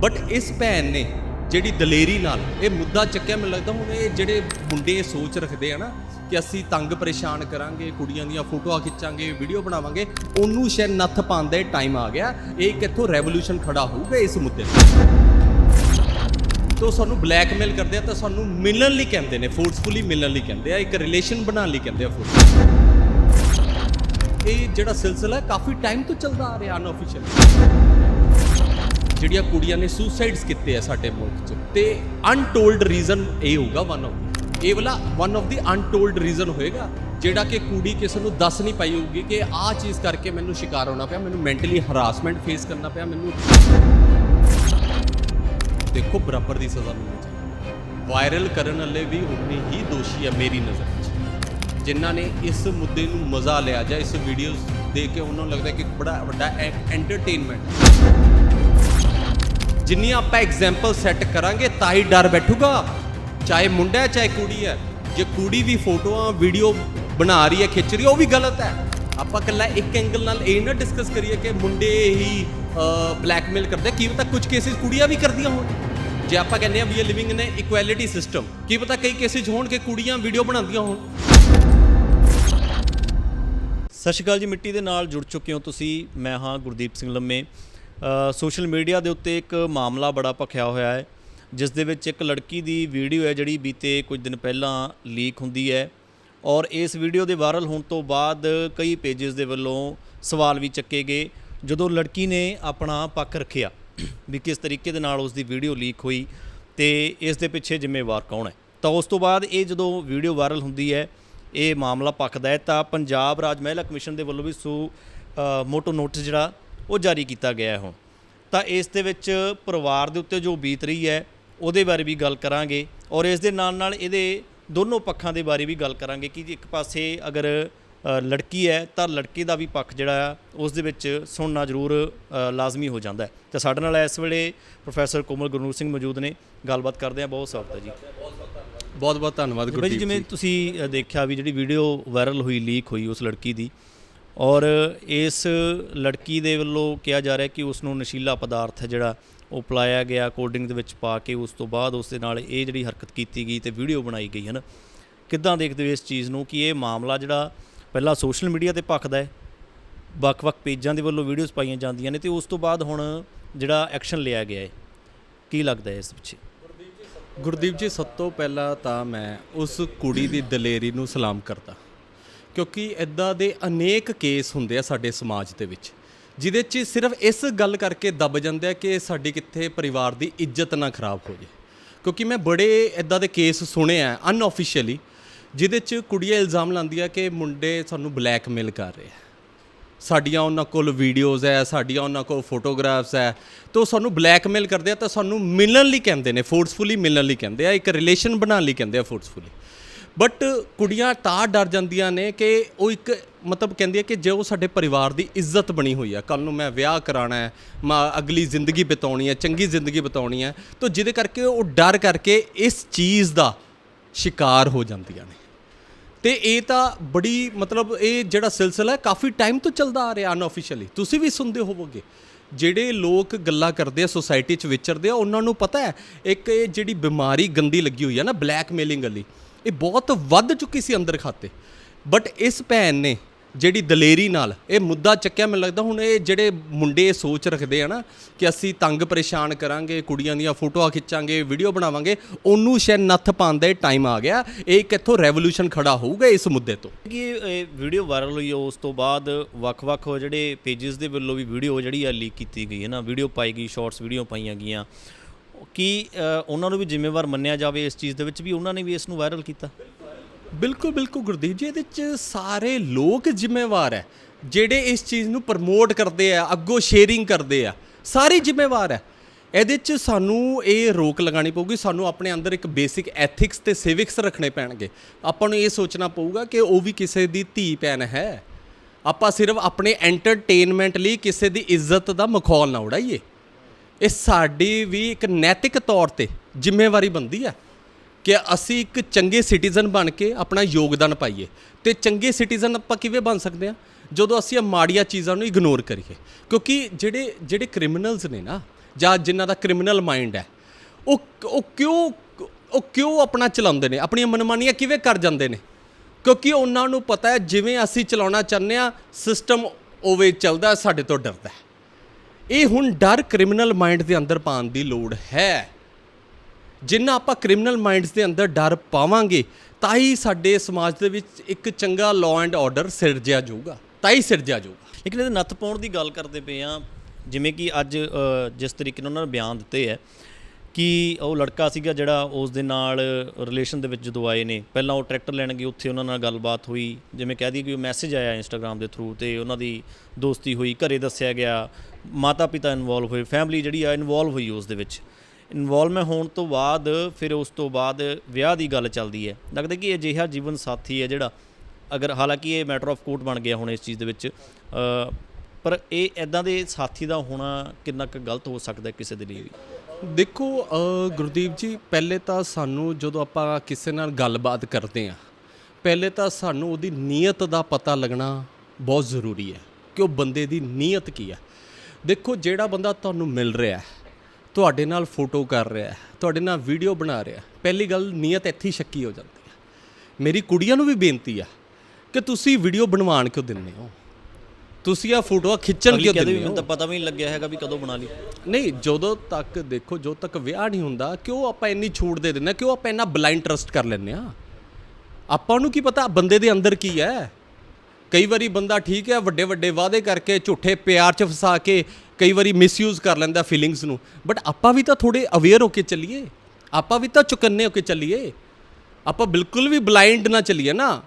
But ਇਸ ਭੈਣ ਨੇ ਜਿਹੜੀ ਦਲੇਰੀ ਨਾਲ ਇਹ ਮੁੱਦਾ ਚੱਕਿਆ, ਮੈਨੂੰ ਲੱਗਦਾ ਹੁਣ ਇਹ ਜਿਹੜੇ ਮੁੰਡੇ ਇਹ ਸੋਚ ਰੱਖਦੇ ਆ ਨਾ ਕਿ ਅਸੀਂ ਤੰਗ ਪਰੇਸ਼ਾਨ ਕਰਾਂਗੇ, ਕੁੜੀਆਂ ਦੀਆਂ ਫੋਟੋਆਂ ਖਿੱਚਾਂਗੇ ਵੀਡੀਓ ਬਣਾਵਾਂਗੇ, ਉਹਨੂੰ ਸ਼ਾਇਦ ਨੱਥ ਪਾਉਣ ਦਾ ਟਾਈਮ ਆ ਗਿਆ। ਇਹ ਕਿੱਥੋਂ ਰੈਵੋਲੂਸ਼ਨ ਖੜਾ ਹੋਊਗਾ ਇਸ ਮੁੱਦੇ ਤੇ। ਤੋ ਸਾਨੂੰ ਬਲੈਕਮੇਲ ਕਰਦੇ ਆ ਤਾਂ ਸਾਨੂੰ ਮਿਲਣ ਲਈ ਕਹਿੰਦੇ ਨੇ ਫੋਰਸਫੁਲੀ ਮਿਲਣ ਲਈ ਕਹਿੰਦੇ ਆ, ਇੱਕ ਰਿਲੇਸ਼ਨ ਬਣਾਉਣ ਲਈ ਕਹਿੰਦੇ ਆ forcefully। ਇਹ ਜਿਹੜਾ ਸਿਲਸਿਲਾ ਕਾਫੀ ਟਾਈਮ ਤੋਂ ਚੱਲਦਾ ਆ ਰਿਹਾ ਅਨਆਫੀਸ਼ੀਅਲ ਜਿਹੜੀਆਂ ਕੁੜੀਆਂ ਨੇ ਸੁਸਾਈਡਸ ਕੀਤੇ ਆ ਸਾਡੇ ਮੁਲਕ 'ਚ। ਤੇ ਅਨਟੋਲਡ ਰੀਜ਼ਨ ਇਹ ਹੋਊਗਾ ਵਨ ਆਫ ਇਹ ਵਾਲਾ one of the untold reason ਹੋਏਗਾ, ਜਿਹੜਾ ਕਿ ਕੁੜੀ ਕਿਸੇ ਨੂੰ ਦੱਸ ਨਹੀਂ ਪਾਈ ਹੋਊਗੀ ਕਿ ਆਹ ਚੀਜ਼ ਕਰਕੇ ਮੈਨੂੰ ਸ਼ਿਕਾਰ ਹੋਣਾ ਪਿਆ, ਮੈਨੂੰ ਮੈਂਟਲੀ ਹਰਾਸਮੈਂਟ ਫੇਸ ਕਰਨਾ ਪਿਆ, ਮੈਨੂੰ ਦੇਖੋ ਬਰਾਬਰ ਦੀ ਸਜ਼ਾ ਮਿਲਣੀ ਚਾਹੀਦੀ। ਵਾਇਰਲ ਕਰਨ ਵਾਲੇ ਵੀ ਉਨੇ ਹੀ ਦੋਸ਼ੀ ਹੈ ਮੇਰੀ ਨਜ਼ਰ 'ਚ ਜਿਨ੍ਹਾਂ ਨੇ ਇਸ ਮੁੱਦੇ ਨੂੰ ਮਜ਼ਾ ਲਿਆ ਜਾਂ ਇਸ ਵੀਡੀਓਜ਼ ਦੇਖ ਕੇ ਉਹਨਾਂ ਨੂੰ ਲੱਗਦਾ ਕਿ ਬੜਾ ਵੱਡਾ ਐਂਟਰਟੇਨਮੈਂਟ ਜਿੰਨੀਆਂ ਆਪਾਂ ਐਗਜ਼ਾਮਪਲ ਸੈੱਟ ਕਰਾਂਗੇ, ਤਾਂ ਹੀ ਡਰ ਬੈਠੂਗਾ। ਚਾਹੇ ਮੁੰਡਾ ਹੈ, ਚਾਹੇ ਕੁੜੀ ਹੈ। ਜੇ ਕੁੜੀ ਵੀ ਫੋਟੋਆਂ ਵੀਡੀਓ ਬਣਾ ਰਹੀ ਹੈ, ਖਿੱਚ ਰਹੀ ਹੈ, ਉਹ ਵੀ ਗਲਤ ਹੈ। ਆਪਾਂ ਇਕੱਲਾ ਇੱਕ ਐਂਗਲ ਨਾਲ ਇਹ ਨਾ ਡਿਸਕਸ ਕਰੀਏ ਕਿ ਮੁੰਡੇ ਹੀ ਬਲੈਕਮੇਲ ਕਰਦੇ। ਕੀ ਪਤਾ ਕੁਝ ਕੇਸਿਸ ਕੁੜੀਆਂ ਵੀ ਕਰਦੀਆਂ ਹੋਣ। ਜੇ ਆਪਾਂ ਕਹਿੰਦੇ ਆ ਵੀ ਇਹ ਲਿਵਿੰਗ ਇਨ ਇਕੁਐਲਿਟੀ ਸਿਸਟਮ ਕੀ ਪਤਾ ਕਈ ਕੇਸਿਸ ਹੋਣ ਕਿ ਕੁੜੀਆਂ ਵੀਡੀਓ ਬਣਾਉਂਦੀਆਂ ਹੋਣ। ਸਤਿ ਸ਼੍ਰੀ ਅਕਾਲ ਜੀ, ਮਿੱਟੀ ਦੇ ਨਾਲ ਜੁੜ ਚੁੱਕੇ ਹੋ ਤੁਸੀਂ। ਮੈਂ ਹਾਂ ਗੁਰਦੀਪ ਸਿੰਘ ਲੰਮੇ। ਸੋਸ਼ਲ ਮੀਡੀਆ ਦੇ ਉੱਤੇ ਇੱਕ ਮਾਮਲਾ ਬੜਾ ਭਖਿਆ ਹੋਇਆ ਹੈ, ਜਿਸ ਦੇ ਵਿੱਚ ਇੱਕ ਲੜਕੀ ਦੀ ਵੀਡੀਓ ਹੈ ਜਿਹੜੀ ਬੀਤੇ ਕੁਝ ਦਿਨ ਪਹਿਲਾਂ ਲੀਕ ਹੁੰਦੀ ਹੈ ਔਰ ਇਸ ਵੀਡੀਓ ਦੇ ਵਾਇਰਲ ਹੋਣ ਤੋਂ ਬਾਅਦ ਕਈ ਪੇजेस ਦੇ ਵੱਲੋਂ ਸਵਾਲ ਵੀ ਚੱਕੇ ਗਏ, ਜਦੋਂ ਲੜਕੀ ਨੇ ਆਪਣਾ ਪੱਖ ਰੱਖਿਆ ਵੀ ਕਿਸ ਤਰੀਕੇ ਦੇ ਨਾਲ ਉਸ ਦੀ ਵੀਡੀਓ ਲੀਕ ਹੋਈ ਤੇ ਇਸ ਦੇ ਪਿੱਛੇ ਜ਼ਿੰਮੇਵਾਰ ਕੌਣ ਹੈ। ਤਾਂ ਉਸ ਤੋਂ ਬਾਅਦ ਇਹ ਜਦੋਂ ਵੀਡੀਓ ਵਾਇਰਲ ਹੁੰਦੀ ਹੈ, ਇਹ ਮਾਮਲਾ ਪੱਕਦਾ ਹੈ। ਤਾਂ ਪੰਜਾਬ ਰਾਜ ਮਹਿਲਾ ਕਮਿਸ਼ਨ ਦੇ ਵੱਲੋਂ ਵੀ ਸੂ ਮੋਟੋ ਨੋਟਿਸ ਜਿਹੜਾ ਉਹ ਜਾਰੀ ਕੀਤਾ ਗਿਆ ਹੈ ਤਾਂ ਇਸ ਦੇ ਵਿੱਚ ਪਰਿਵਾਰ ਦੇ ਉੱਤੇ ਜੋ ਬੀਤ ਰਹੀ ਹੈ ਉਹਦੇ ਬਾਰੇ ਵੀ ਗੱਲ ਕਰਾਂਗੇ ਔਰ ਇਸ ਦੇ ਨਾਲ ਨਾਲ ਇਹਦੇ ਦੋਨੋਂ ਪੱਖਾਂ ਦੇ ਬਾਰੇ ਵੀ ਗੱਲ ਕਰਾਂਗੇ ਕਿ ਇੱਕ ਪਾਸੇ ਅਗਰ ਲੜਕੀ ਹੈ ਤਾਂ ਲੜਕੇ ਦਾ ਵੀ ਪੱਖ ਜਿਹੜਾ ਆ ਉਸ ਦੇ ਵਿੱਚ ਸੁਣਨਾ ਜ਼ਰੂਰ ਲਾਜ਼ਮੀ ਹੋ ਜਾਂਦਾ ਹੈ। ਤਾਂ ਸਾਡੇ ਨਾਲ ਇਸ ਵੇਲੇ ਪ੍ਰੋਫੈਸਰ ਕੋਮਲ ਗੁਰਨੂਰ ਸਿੰਘ ਮੌਜੂਦ ਨੇ। ਗੱਲਬਾਤ ਕਰਦੇ ਆ ਬਹੁਤ ਸਵਾਗਤ ਹੈ ਜੀ। ਬਹੁਤ ਬਹੁਤ ਧੰਨਵਾਦ ਬਾਈ ਜੀ ਗੁਰਦੀਪ ਜਿਵੇਂ ਤੁਸੀਂ ਦੇਖਿਆ ਵੀ ਜਿਹੜੀ ਵੀਡੀਓ ਵਾਇਰਲ ਹੋਈ ਲੀਕ ਹੋਈ ਉਸ ਲੜਕੀ ਦੀ ਔਰ ਇਸ ਲੜਕੀ ਦੇ ਵੱਲੋਂ ਕਿਹਾ ਜਾ ਰਿਹਾ ਕਿ ਉਸ ਨੂੰ ਨਸ਼ੀਲਾ ਪਦਾਰਥ ਹੈ ਜਿਹੜਾ ਉਹ ਪਲਾਇਆ ਗਿਆ ਕੋਲਡ ਦੇ ਵਿੱਚ ਪਾ ਕੇ ਉਸ ਤੋਂ ਬਾਅਦ ਉਸ ਦੇ ਨਾਲ ਇਹ ਜਿਹੜੀ ਹਰਕਤ ਕੀਤੀ ਗਈ ਤੇ ਵੀਡੀਓ ਬਣਾਈ ਗਈ ਹਨ। ਕਿੱਦਾਂ ਦੇਖਦੇ ਹੋ ਇਸ ਚੀਜ਼ ਨੂੰ ਕਿ ਇਹ ਮਾਮਲਾ ਜਿਹੜਾ ਪਹਿਲਾਂ ਸੋਸ਼ਲ ਮੀਡੀਆ ਤੇ ਭਖਦਾ ਹੈ, ਵੱਖ-ਵੱਖ ਪੇਜਾਂ ਦੇ ਵੱਲੋਂ ਵੀਡੀਓਜ਼ ਪਾਈਆਂ ਜਾਂਦੀਆਂ ਨੇ ਤੇ ਉਸ ਤੋਂ ਬਾਅਦ ਹੁਣ ਜਿਹੜਾ ਐਕਸ਼ਨ ਲਿਆ ਗਿਆ ਹੈ, ਕੀ ਲੱਗਦਾ ਹੈ ਇਸ ਪਿੱਛੇ? ਗੁਰਦੀਪ ਜੀ, ਸਭ ਤੋਂ ਪਹਿਲਾਂ ਤਾਂ ਮੈਂ ਉਸ ਕੁੜੀ ਦੀ ਦਲੇਰੀ ਨੂੰ ਸਲਾਮ ਕਰਦਾ। ਕਿਉਂਕਿ ਇਦਾਂ ਦੇ ਅਨੇਕ ਕੇਸ ਹੁੰਦੇ ਆ ਸਾਡੇ ਸਮਾਜ ਦੇ ਵਿੱਚ, ਜਿਹਦੇ 'ਚ ਸਿਰਫ ਇਸ ਗੱਲ ਕਰਕੇ ਦਬ ਜਾਂਦੇ ਆ ਕਿ ਸਾਡੀ ਕਿੱਥੇ ਪਰਿਵਾਰ ਦੀ ਇੱਜ਼ਤ ਨਾ ਖਰਾਬ ਹੋ ਜੇ। ਕਿਉਂਕਿ ਮੈਂ ਬੜੇ ਇਦਾਂ ਦੇ ਕੇਸ ਸੁਣੇ ਆ ਅਨਆਫੀਸ਼ੀਅਲੀ ਜਿਹਦੇ 'ਚ ਕੁੜੀਆਂ ਇਲਜ਼ਾਮ ਲਾਉਂਦੀਆਂ ਕਿ ਮੁੰਡੇ ਸਾਨੂੰ ਬਲੈਕਮੇਲ ਕਰ ਰਹੇ ਆ। ਸਾਡੀਆਂ ਉਹਨਾਂ ਕੋਲ ਵੀਡੀਓਜ਼ ਹੈ ਸਾਡੀਆਂ ਉਹਨਾਂ ਕੋਲ ਫੋਟੋਗ੍ਰਾਫਸ ਹੈ ਤਾਂ ਉਹ ਸਾਨੂੰ ਬਲੈਕਮੇਲ ਕਰਦੇ ਆ ਤਾਂ ਸਾਨੂੰ ਮਿਲਣ ਲਈ ਕਹਿੰਦੇ ਨੇ ਫੋਰਸਫੁਲੀ ਮਿਲਣ ਲਈ ਕਹਿੰਦੇ ਆ, ਇੱਕ ਰਿਲੇਸ਼ਨ ਬਣਾਉਣ ਲਈ ਕਹਿੰਦੇ ਆ ਫੋਰਸਫੁਲੀ ਬਟ ਕੁੜੀਆਂ ਤਾਂ ਡਰ ਜਾਂਦੀਆਂ ਨੇ ਕਿ ਉਹ ਇੱਕ ਮਤਲਬ ਕਹਿੰਦੀ ਹੈ ਕਿ ਜੇ ਉਹ ਸਾਡੇ ਪਰਿਵਾਰ ਦੀ ਇੱਜ਼ਤ ਬਣੀ ਹੋਈ ਆ ਕੱਲ ਨੂੰ ਮੈਂ ਵਿਆਹ ਕਰਾਣਾ ਹੈ, ਮੈਂ ਅਗਲੀ ਜ਼ਿੰਦਗੀ ਬਿਤਾਉਣੀ ਹੈ, ਚੰਗੀ ਜ਼ਿੰਦਗੀ ਬਿਤਾਉਣੀ ਹੈ, ਤਾਂ ਜਿਹਦੇ ਕਰਕੇ ਉਹ ਡਰ ਕਰਕੇ ਇਸ ਚੀਜ਼ ਦਾ ਸ਼ਿਕਾਰ ਹੋ ਜਾਂਦੀਆਂ ਨੇ। ਤੇ ਇਹ ਤਾਂ ਬੜੀ ਮਤਲਬ ਇਹ ਜਿਹੜਾ ਸਿਲਸਿਲਾ ਹੈ, ਕਾਫੀ ਟਾਈਮ ਤੋਂ ਚੱਲਦਾ ਆ ਰਿਹਾ ਅਨਆਫੀਸ਼ੀਅਲੀ ਤੁਸੀਂ ਵੀ ਸੁਣਦੇ ਹੋਵੋਗੇ, ਜਿਹੜੇ ਲੋਕ ਗੱਲਾਂ ਕਰਦੇ ਆ ਸੋਸਾਇਟੀ 'ਚ ਵਿਚਰਦੇ ਆ, ਉਹਨਾਂ ਨੂੰ ਪਤਾ ਹੈ, ਇੱਕ ਇਹ ਜਿਹੜੀ ਬਿਮਾਰੀ ਗੰਦੀ ਲੱਗੀ ਹੋਈ ਹੈ ਨਾ ਬਲੈਕਮੇਲਿੰਗ ਵਾਲੀ ਇਹ ਬਹੁਤ ਵੱਧ ਚੁੱਕੀ ਸੀ ਅੰਦਰ ਖਾਤੇ। ਬਟ ਇਸ ਭੈਣ ਨੇ ਜਿਹੜੀ ਦਲੇਰੀ ਨਾਲ ਇਹ ਮੁੱਦਾ ਚੱਕਿਆ, ਮੈਨੂੰ ਲੱਗਦਾ ਹੁਣ ਇਹ ਜਿਹੜੇ ਮੁੰਡੇ ਇਹ ਸੋਚ ਰੱਖਦੇ ਆ ਨਾ ਕਿ ਅਸੀਂ ਤੰਗ ਪਰੇਸ਼ਾਨ ਕਰਾਂਗੇ, ਕੁੜੀਆਂ ਦੀਆਂ ਫੋਟੋਆਂ ਖਿੱਚਾਂਗੇ ਵੀਡੀਓ ਬਣਾਵਾਂਗੇ, ਉਹਨੂੰ ਸ਼ਾਇਦ ਨੱਥ ਪਾਉਣ ਦਾ ਟਾਈਮ ਆ ਗਿਆ। ਇਹ ਕਿੱਥੋਂ ਰੈਵੋਲੂਸ਼ਨ ਖੜਾ ਹੋਊਗਾ ਇਸ ਮੁੱਦੇ ਤੋਂ। ਕਿ ਵੀਡੀਓ ਵਾਇਰਲ ਹੋਈ ਹੈ ਉਸ ਤੋਂ ਬਾਅਦ ਵੱਖ-ਵੱਖ ਜਿਹੜੇ ਪੇजेस ਦੇ ਵੱਲੋਂ ਵੀ ਵੀਡੀਓ ਜਿਹੜੀ ਆ ਲੀਕ ਕੀਤੀ ਗਈ ਹੈ ਨਾ। ਵੀਡੀਓ ਪਾਈ ਗਈ ਸ਼ਾਰਟਸ ਵੀਡੀਓ ਪਾਈਆਂ ਗਈਆਂ। ਕਿ ਉਹਨਾਂ ਨੂੰ ਵੀ ਜ਼ਿੰਮੇਵਾਰ ਮੰਨਿਆ ਜਾਵੇ ਇਸ ਚੀਜ਼ ਦੇ ਵਿੱਚ ਵੀ ਉਹਨਾਂ ਨੇ ਵੀ ਇਸ ਨੂੰ ਵਾਇਰਲ ਕੀਤਾ? ਬਿਲਕੁਲ ਬਿਲਕੁਲ ਗੁਰਦੀਪ ਜੀ, ਇਹਦੇ ਚ ਸਾਰੇ ਲੋਕ ਜ਼ਿੰਮੇਵਾਰ ਹੈ ਜਿਹੜੇ ਇਸ ਚੀਜ਼ ਨੂੰ ਪ੍ਰਮੋਟ ਕਰਦੇ ਆ, ਅੱਗੋਂ ਸ਼ੇਅਰਿੰਗ ਕਰਦੇ ਆ, ਸਾਰੇ ਜ਼ਿੰਮੇਵਾਰ ਹੈ ਇਹਦੇ ਚ ਸਾਨੂੰ ਇਹ ਰੋਕ ਲਗਾਣੀ ਪਊਗੀ, ਸਾਨੂੰ ਆਪਣੇ ਅੰਦਰ ਇੱਕ ਬੇਸਿਕ ਐਥਿਕਸ ਤੇ ਸਿਵਿਕਸ ਰੱਖਣੇ ਪੈਣਗੇ। ਆਪਾਂ ਨੂੰ ਇਹ ਸੋਚਣਾ ਪਊਗਾ ਕਿ ਉਹ ਵੀ ਕਿਸੇ ਦੀ ਧੀ ਭੈਣ ਹੈ। ਆਪਾਂ ਸਿਰਫ ਆਪਣੇ ਐਂਟਰਟੇਨਮੈਂਟ ਲਈ ਕਿਸੇ ਦੀ ਇੱਜ਼ਤ ਦਾ ਮਖੌਲ ਨਾ ਉਡਾਈਏ। ਇਹ ਸਾਡੀ ਵੀ ਇੱਕ ਨੈਤਿਕ ਤੌਰ ਤੇ ਜ਼ਿੰਮੇਵਾਰੀ ਬਣਦੀ ਹੈ ਕਿ ਅਸੀਂ ਇੱਕ ਚੰਗੇ ਸਿਟੀਜ਼ਨ ਬਣ ਕੇ ਆਪਣਾ ਯੋਗਦਾਨ ਪਾਈਏ। ਤੇ ਚੰਗੇ ਸਿਟੀਜ਼ਨ ਆਪਾਂ ਕਿਵੇਂ ਬਣ ਸਕਦੇ ਆ ਜਦੋਂ ਅਸੀਂ ਇਹ ਮਾੜੀਆਂ ਚੀਜ਼ਾਂ ਨੂੰ ਇਗਨੋਰ ਕਰੀਏ। ਕਿਉਂਕਿ ਜਿਹੜੇ ਜਿਹੜੇ ਕ੍ਰਿਮੀਨਲਸ ਨੇ ਨਾ, ਜਾਂ ਜਿਨ੍ਹਾਂ ਦਾ ਕ੍ਰਿਮੀਨਲ ਮਾਈਂਡ ਹੈ, ਉਹ ਉਹ ਕਿਉਂ ਉਹ ਕਿਉਂ ਆਪਣਾ ਚਲਾਉਂਦੇ ਨੇ? ਆਪਣੀਆਂ ਮਨਮਾਨੀਆਂ ਕਿਵੇਂ ਕਰ ਜਾਂਦੇ ਨੇ? ਕਿਉਂਕਿ ਉਹਨਾਂ ਨੂੰ ਪਤਾ ਹੈ, ਜਿਵੇਂ ਅਸੀਂ ਚਲਾਉਣਾ ਚਾਹੁੰਦੇ ਆ ਸਿਸਟਮ ਉਵੇਂ ਚੱਲਦਾ, ਸਾਡੇ ਤੋਂ ਡਰਦਾ ਹੈ। ਇਹ ਹੁਣ ਡਰ ਕ੍ਰਿਮੀਨਲ ਮਾਈਂਡ ਦੇ ਅੰਦਰ ਪਾਉਣ ਦੀ ਲੋੜ ਹੈ। ਜਿੰਨਾ ਆਪਾਂ ਕ੍ਰਿਮੀਨਲ ਮਾਈਂਡਸ ਦੇ ਅੰਦਰ ਡਰ ਪਾਵਾਂਗੇ, ਤਾਂ ਹੀ ਸਾਡੇ ਸਮਾਜ ਦੇ ਵਿੱਚ ਇੱਕ ਚੰਗਾ ਲਾਅ ਐਂਡ ਆਰਡਰ ਸਿਰਜਿਆ ਜਾਊਗਾ, ਤਾਂ ਹੀ ਸਿਰਜਿਆ ਜਾਊਗਾ। ਲੇਕਿਨ ਇਹਦੇ ਨੱਥ ਪਾਉਣ ਦੀ ਗੱਲ ਕਰਦੇ ਪਏ ਆ ਜਿਵੇਂ ਕਿ ਅੱਜ ਜਿਸ ਤਰੀਕੇ ਨਾਲ ਉਹਨਾਂ ਨੇ ਬਿਆਨ ਦਿੱਤੇ ਹੈ ਕਿ ਉਹ ਲੜਕਾ ਸੀਗਾ ਜਿਹੜਾ ਉਸ ਦੇ ਨਾਲ ਰਿਲੇਸ਼ਨ ਦੇ ਵਿੱਚ ਜਦੋਂ ਆਏ ਨੇ, ਪਹਿਲਾਂ ਉਹ ਟਰੈਕਟਰ ਲੈਣ ਗਏ, ਉੱਥੇ ਉਹਨਾਂ ਨਾਲ ਗੱਲਬਾਤ ਹੋਈ, ਜਿਵੇਂ ਕਹਿ ਦਈਏ ਕਿ ਉਹ ਮੈਸੇਜ ਆਇਆ ਇੰਸਟਾਗ੍ਰam ਦੇ ਥਰੂ ਤੇ ਉਹਨਾਂ ਦੀ ਦੋਸਤੀ ਹੋਈ, ਘਰੇ ਦੱਸਿਆ ਗਿਆ ਮਾਤਾ ਪਿਤਾ ਇਨਵੋਲਵ ਹੋਏ ਫੈਮਿਲੀ ਜਿਹੜੀ ਆ ਇਨਵੋਲਵ ਹੋਈ ਉਸ ਦੇ ਵਿੱਚ। ਇਨਵੋਲਵਮੈਂਟ ਹੋਣ ਤੋਂ ਬਾਅਦ ਫਿਰ ਉਸ ਤੋਂ ਬਾਅਦ ਵਿਆਹ ਦੀ ਗੱਲ ਚੱਲਦੀ ਹੈ। ਲੱਗਦਾ ਕਿ ਅਜਿਹਾ ਜੀਵਨ ਸਾਥੀ ਹੈ ਜਿਹੜਾ, ਅਗਰ ਹਾਲਾਂਕਿ ਇਹ ਮੈਟਰ ਆਫ ਕੋਰਟ ਬਣ ਗਿਆ ਹੁਣ ਇਸ ਚੀਜ਼ ਦੇ ਵਿੱਚ ਪਰ ਇਹ ਐਦਾਂ ਦੇ ਸਾਥੀ ਦਾ ਹੋਣਾ ਕਿੰਨਾ ਕੁ ਗਲਤ ਹੋ ਸਕਦਾ ਕਿਸੇ ਦੇ ਲਈ ਵੀ? ਦੇਖੋ ਗੁਰਦੀਪ ਜੀ, ਪਹਿਲੇ ਤਾਂ ਸਾਨੂੰ ਜਦੋਂ ਆਪਾਂ ਕਿਸੇ ਨਾਲ ਗੱਲਬਾਤ ਕਰਦੇ ਆ ਪਹਿਲੇ ਤਾਂ ਸਾਨੂੰ ਉਹਦੀ ਨੀਅਤ ਦਾ ਪਤਾ ਲੱਗਣਾ ਬਹੁਤ ਜ਼ਰੂਰੀ ਹੈ ਕਿ ਉਹ ਬੰਦੇ ਦੀ ਨੀਅਤ ਕੀ ਹੈ। ਦੇਖੋ, ਜਿਹੜਾ ਬੰਦਾ ਤੁਹਾਨੂੰ ਮਿਲ ਰਿਹਾ ਹੈ, ਤੁਹਾਡੇ ਨਾਲ ਫੋਟੋ ਕਰ ਰਿਹਾ ਹੈ, ਤੁਹਾਡੇ ਨਾਲ ਵੀਡੀਓ ਬਣਾ ਰਿਹਾ ਪਹਿਲੀ ਗੱਲ ਨੀਅਤ ਇੱਥੇ ਸ਼ੱਕੀ ਹੋ ਜਾਂਦੀ ਹੈ। ਮੇਰੀ ਕੁੜੀਆਂ ਨੂੰ ਵੀ ਬੇਨਤੀ ਆ ਕਿ ਤੁਸੀਂ ਵੀਡੀਓ ਬਣਵਾਉਣ ਕਿਉਂ ਦਿੰਦੇ ਹੋ? ਤੁਸੀਂ ਆ ਫੋਟੋਆਂ ਖਿੱਚਣ ਕਿਉਂ ਕਹਦੇ ਦਿੰਦੇ ਹੋ ਮੈਨੂੰ ਤਾਂ ਪਤਾ ਵੀ ਨਹੀਂ ਲੱਗਿਆ ਹੈਗਾ ਵੀ ਕਦੋਂ ਬਣਾ ਲਈ। ਨਹੀਂ ਜਦੋਂ ਤੱਕ ਦੇਖੋ ਜਦੋਂ ਤੱਕ ਵਿਆਹ ਨਹੀਂ ਹੁੰਦਾ ਕਿਉਂ ਆਪਾਂ ਇੰਨੀ ਛੂਟ ਦੇ ਦਿੰਦੇ ਹਾਂ? ਕਿਉਂ ਆਪਾਂ ਇੰਨਾ ਬਲਾਈਂਡ ਟਰਸਟ ਕਰ ਲੈਂਦੇ ਆ ਆਪਾਂ ਨੂੰ ਕੀ ਪਤਾ ਬੰਦੇ ਦੇ ਅੰਦਰ ਕੀ ਹੈ? ਕਈ ਵਾਰੀ ਬੰਦਾ ਠੀਕ ਹੈ ਵੱਡੇ ਵੱਡੇ ਵਾਅਦੇ ਕਰਕੇ ਝੂਠੇ ਪਿਆਰ 'ਚ ਫਸਾ ਕੇ ਕਈ ਵਾਰੀ ਮਿਸਯੂਜ਼ ਕਰ ਲੈਂਦਾ ਫੀਲਿੰਗਸ ਨੂੰ। ਬਟ ਆਪਾਂ ਵੀ ਤਾਂ ਥੋੜੇ ਅਵੇਅਰ ਹੋ ਕੇ ਚੱਲੀਏ। ਆਪਾਂ ਵੀ ਤਾਂ ਚੁਕੰਨੇ ਹੋ ਕੇ ਚੱਲੀਏ। ਆਪਾਂ ਬਿਲਕੁਲ ਵੀ ਬਲਾਈਂਡ ਨਾ ਚੱਲੀਏ ਨਾ।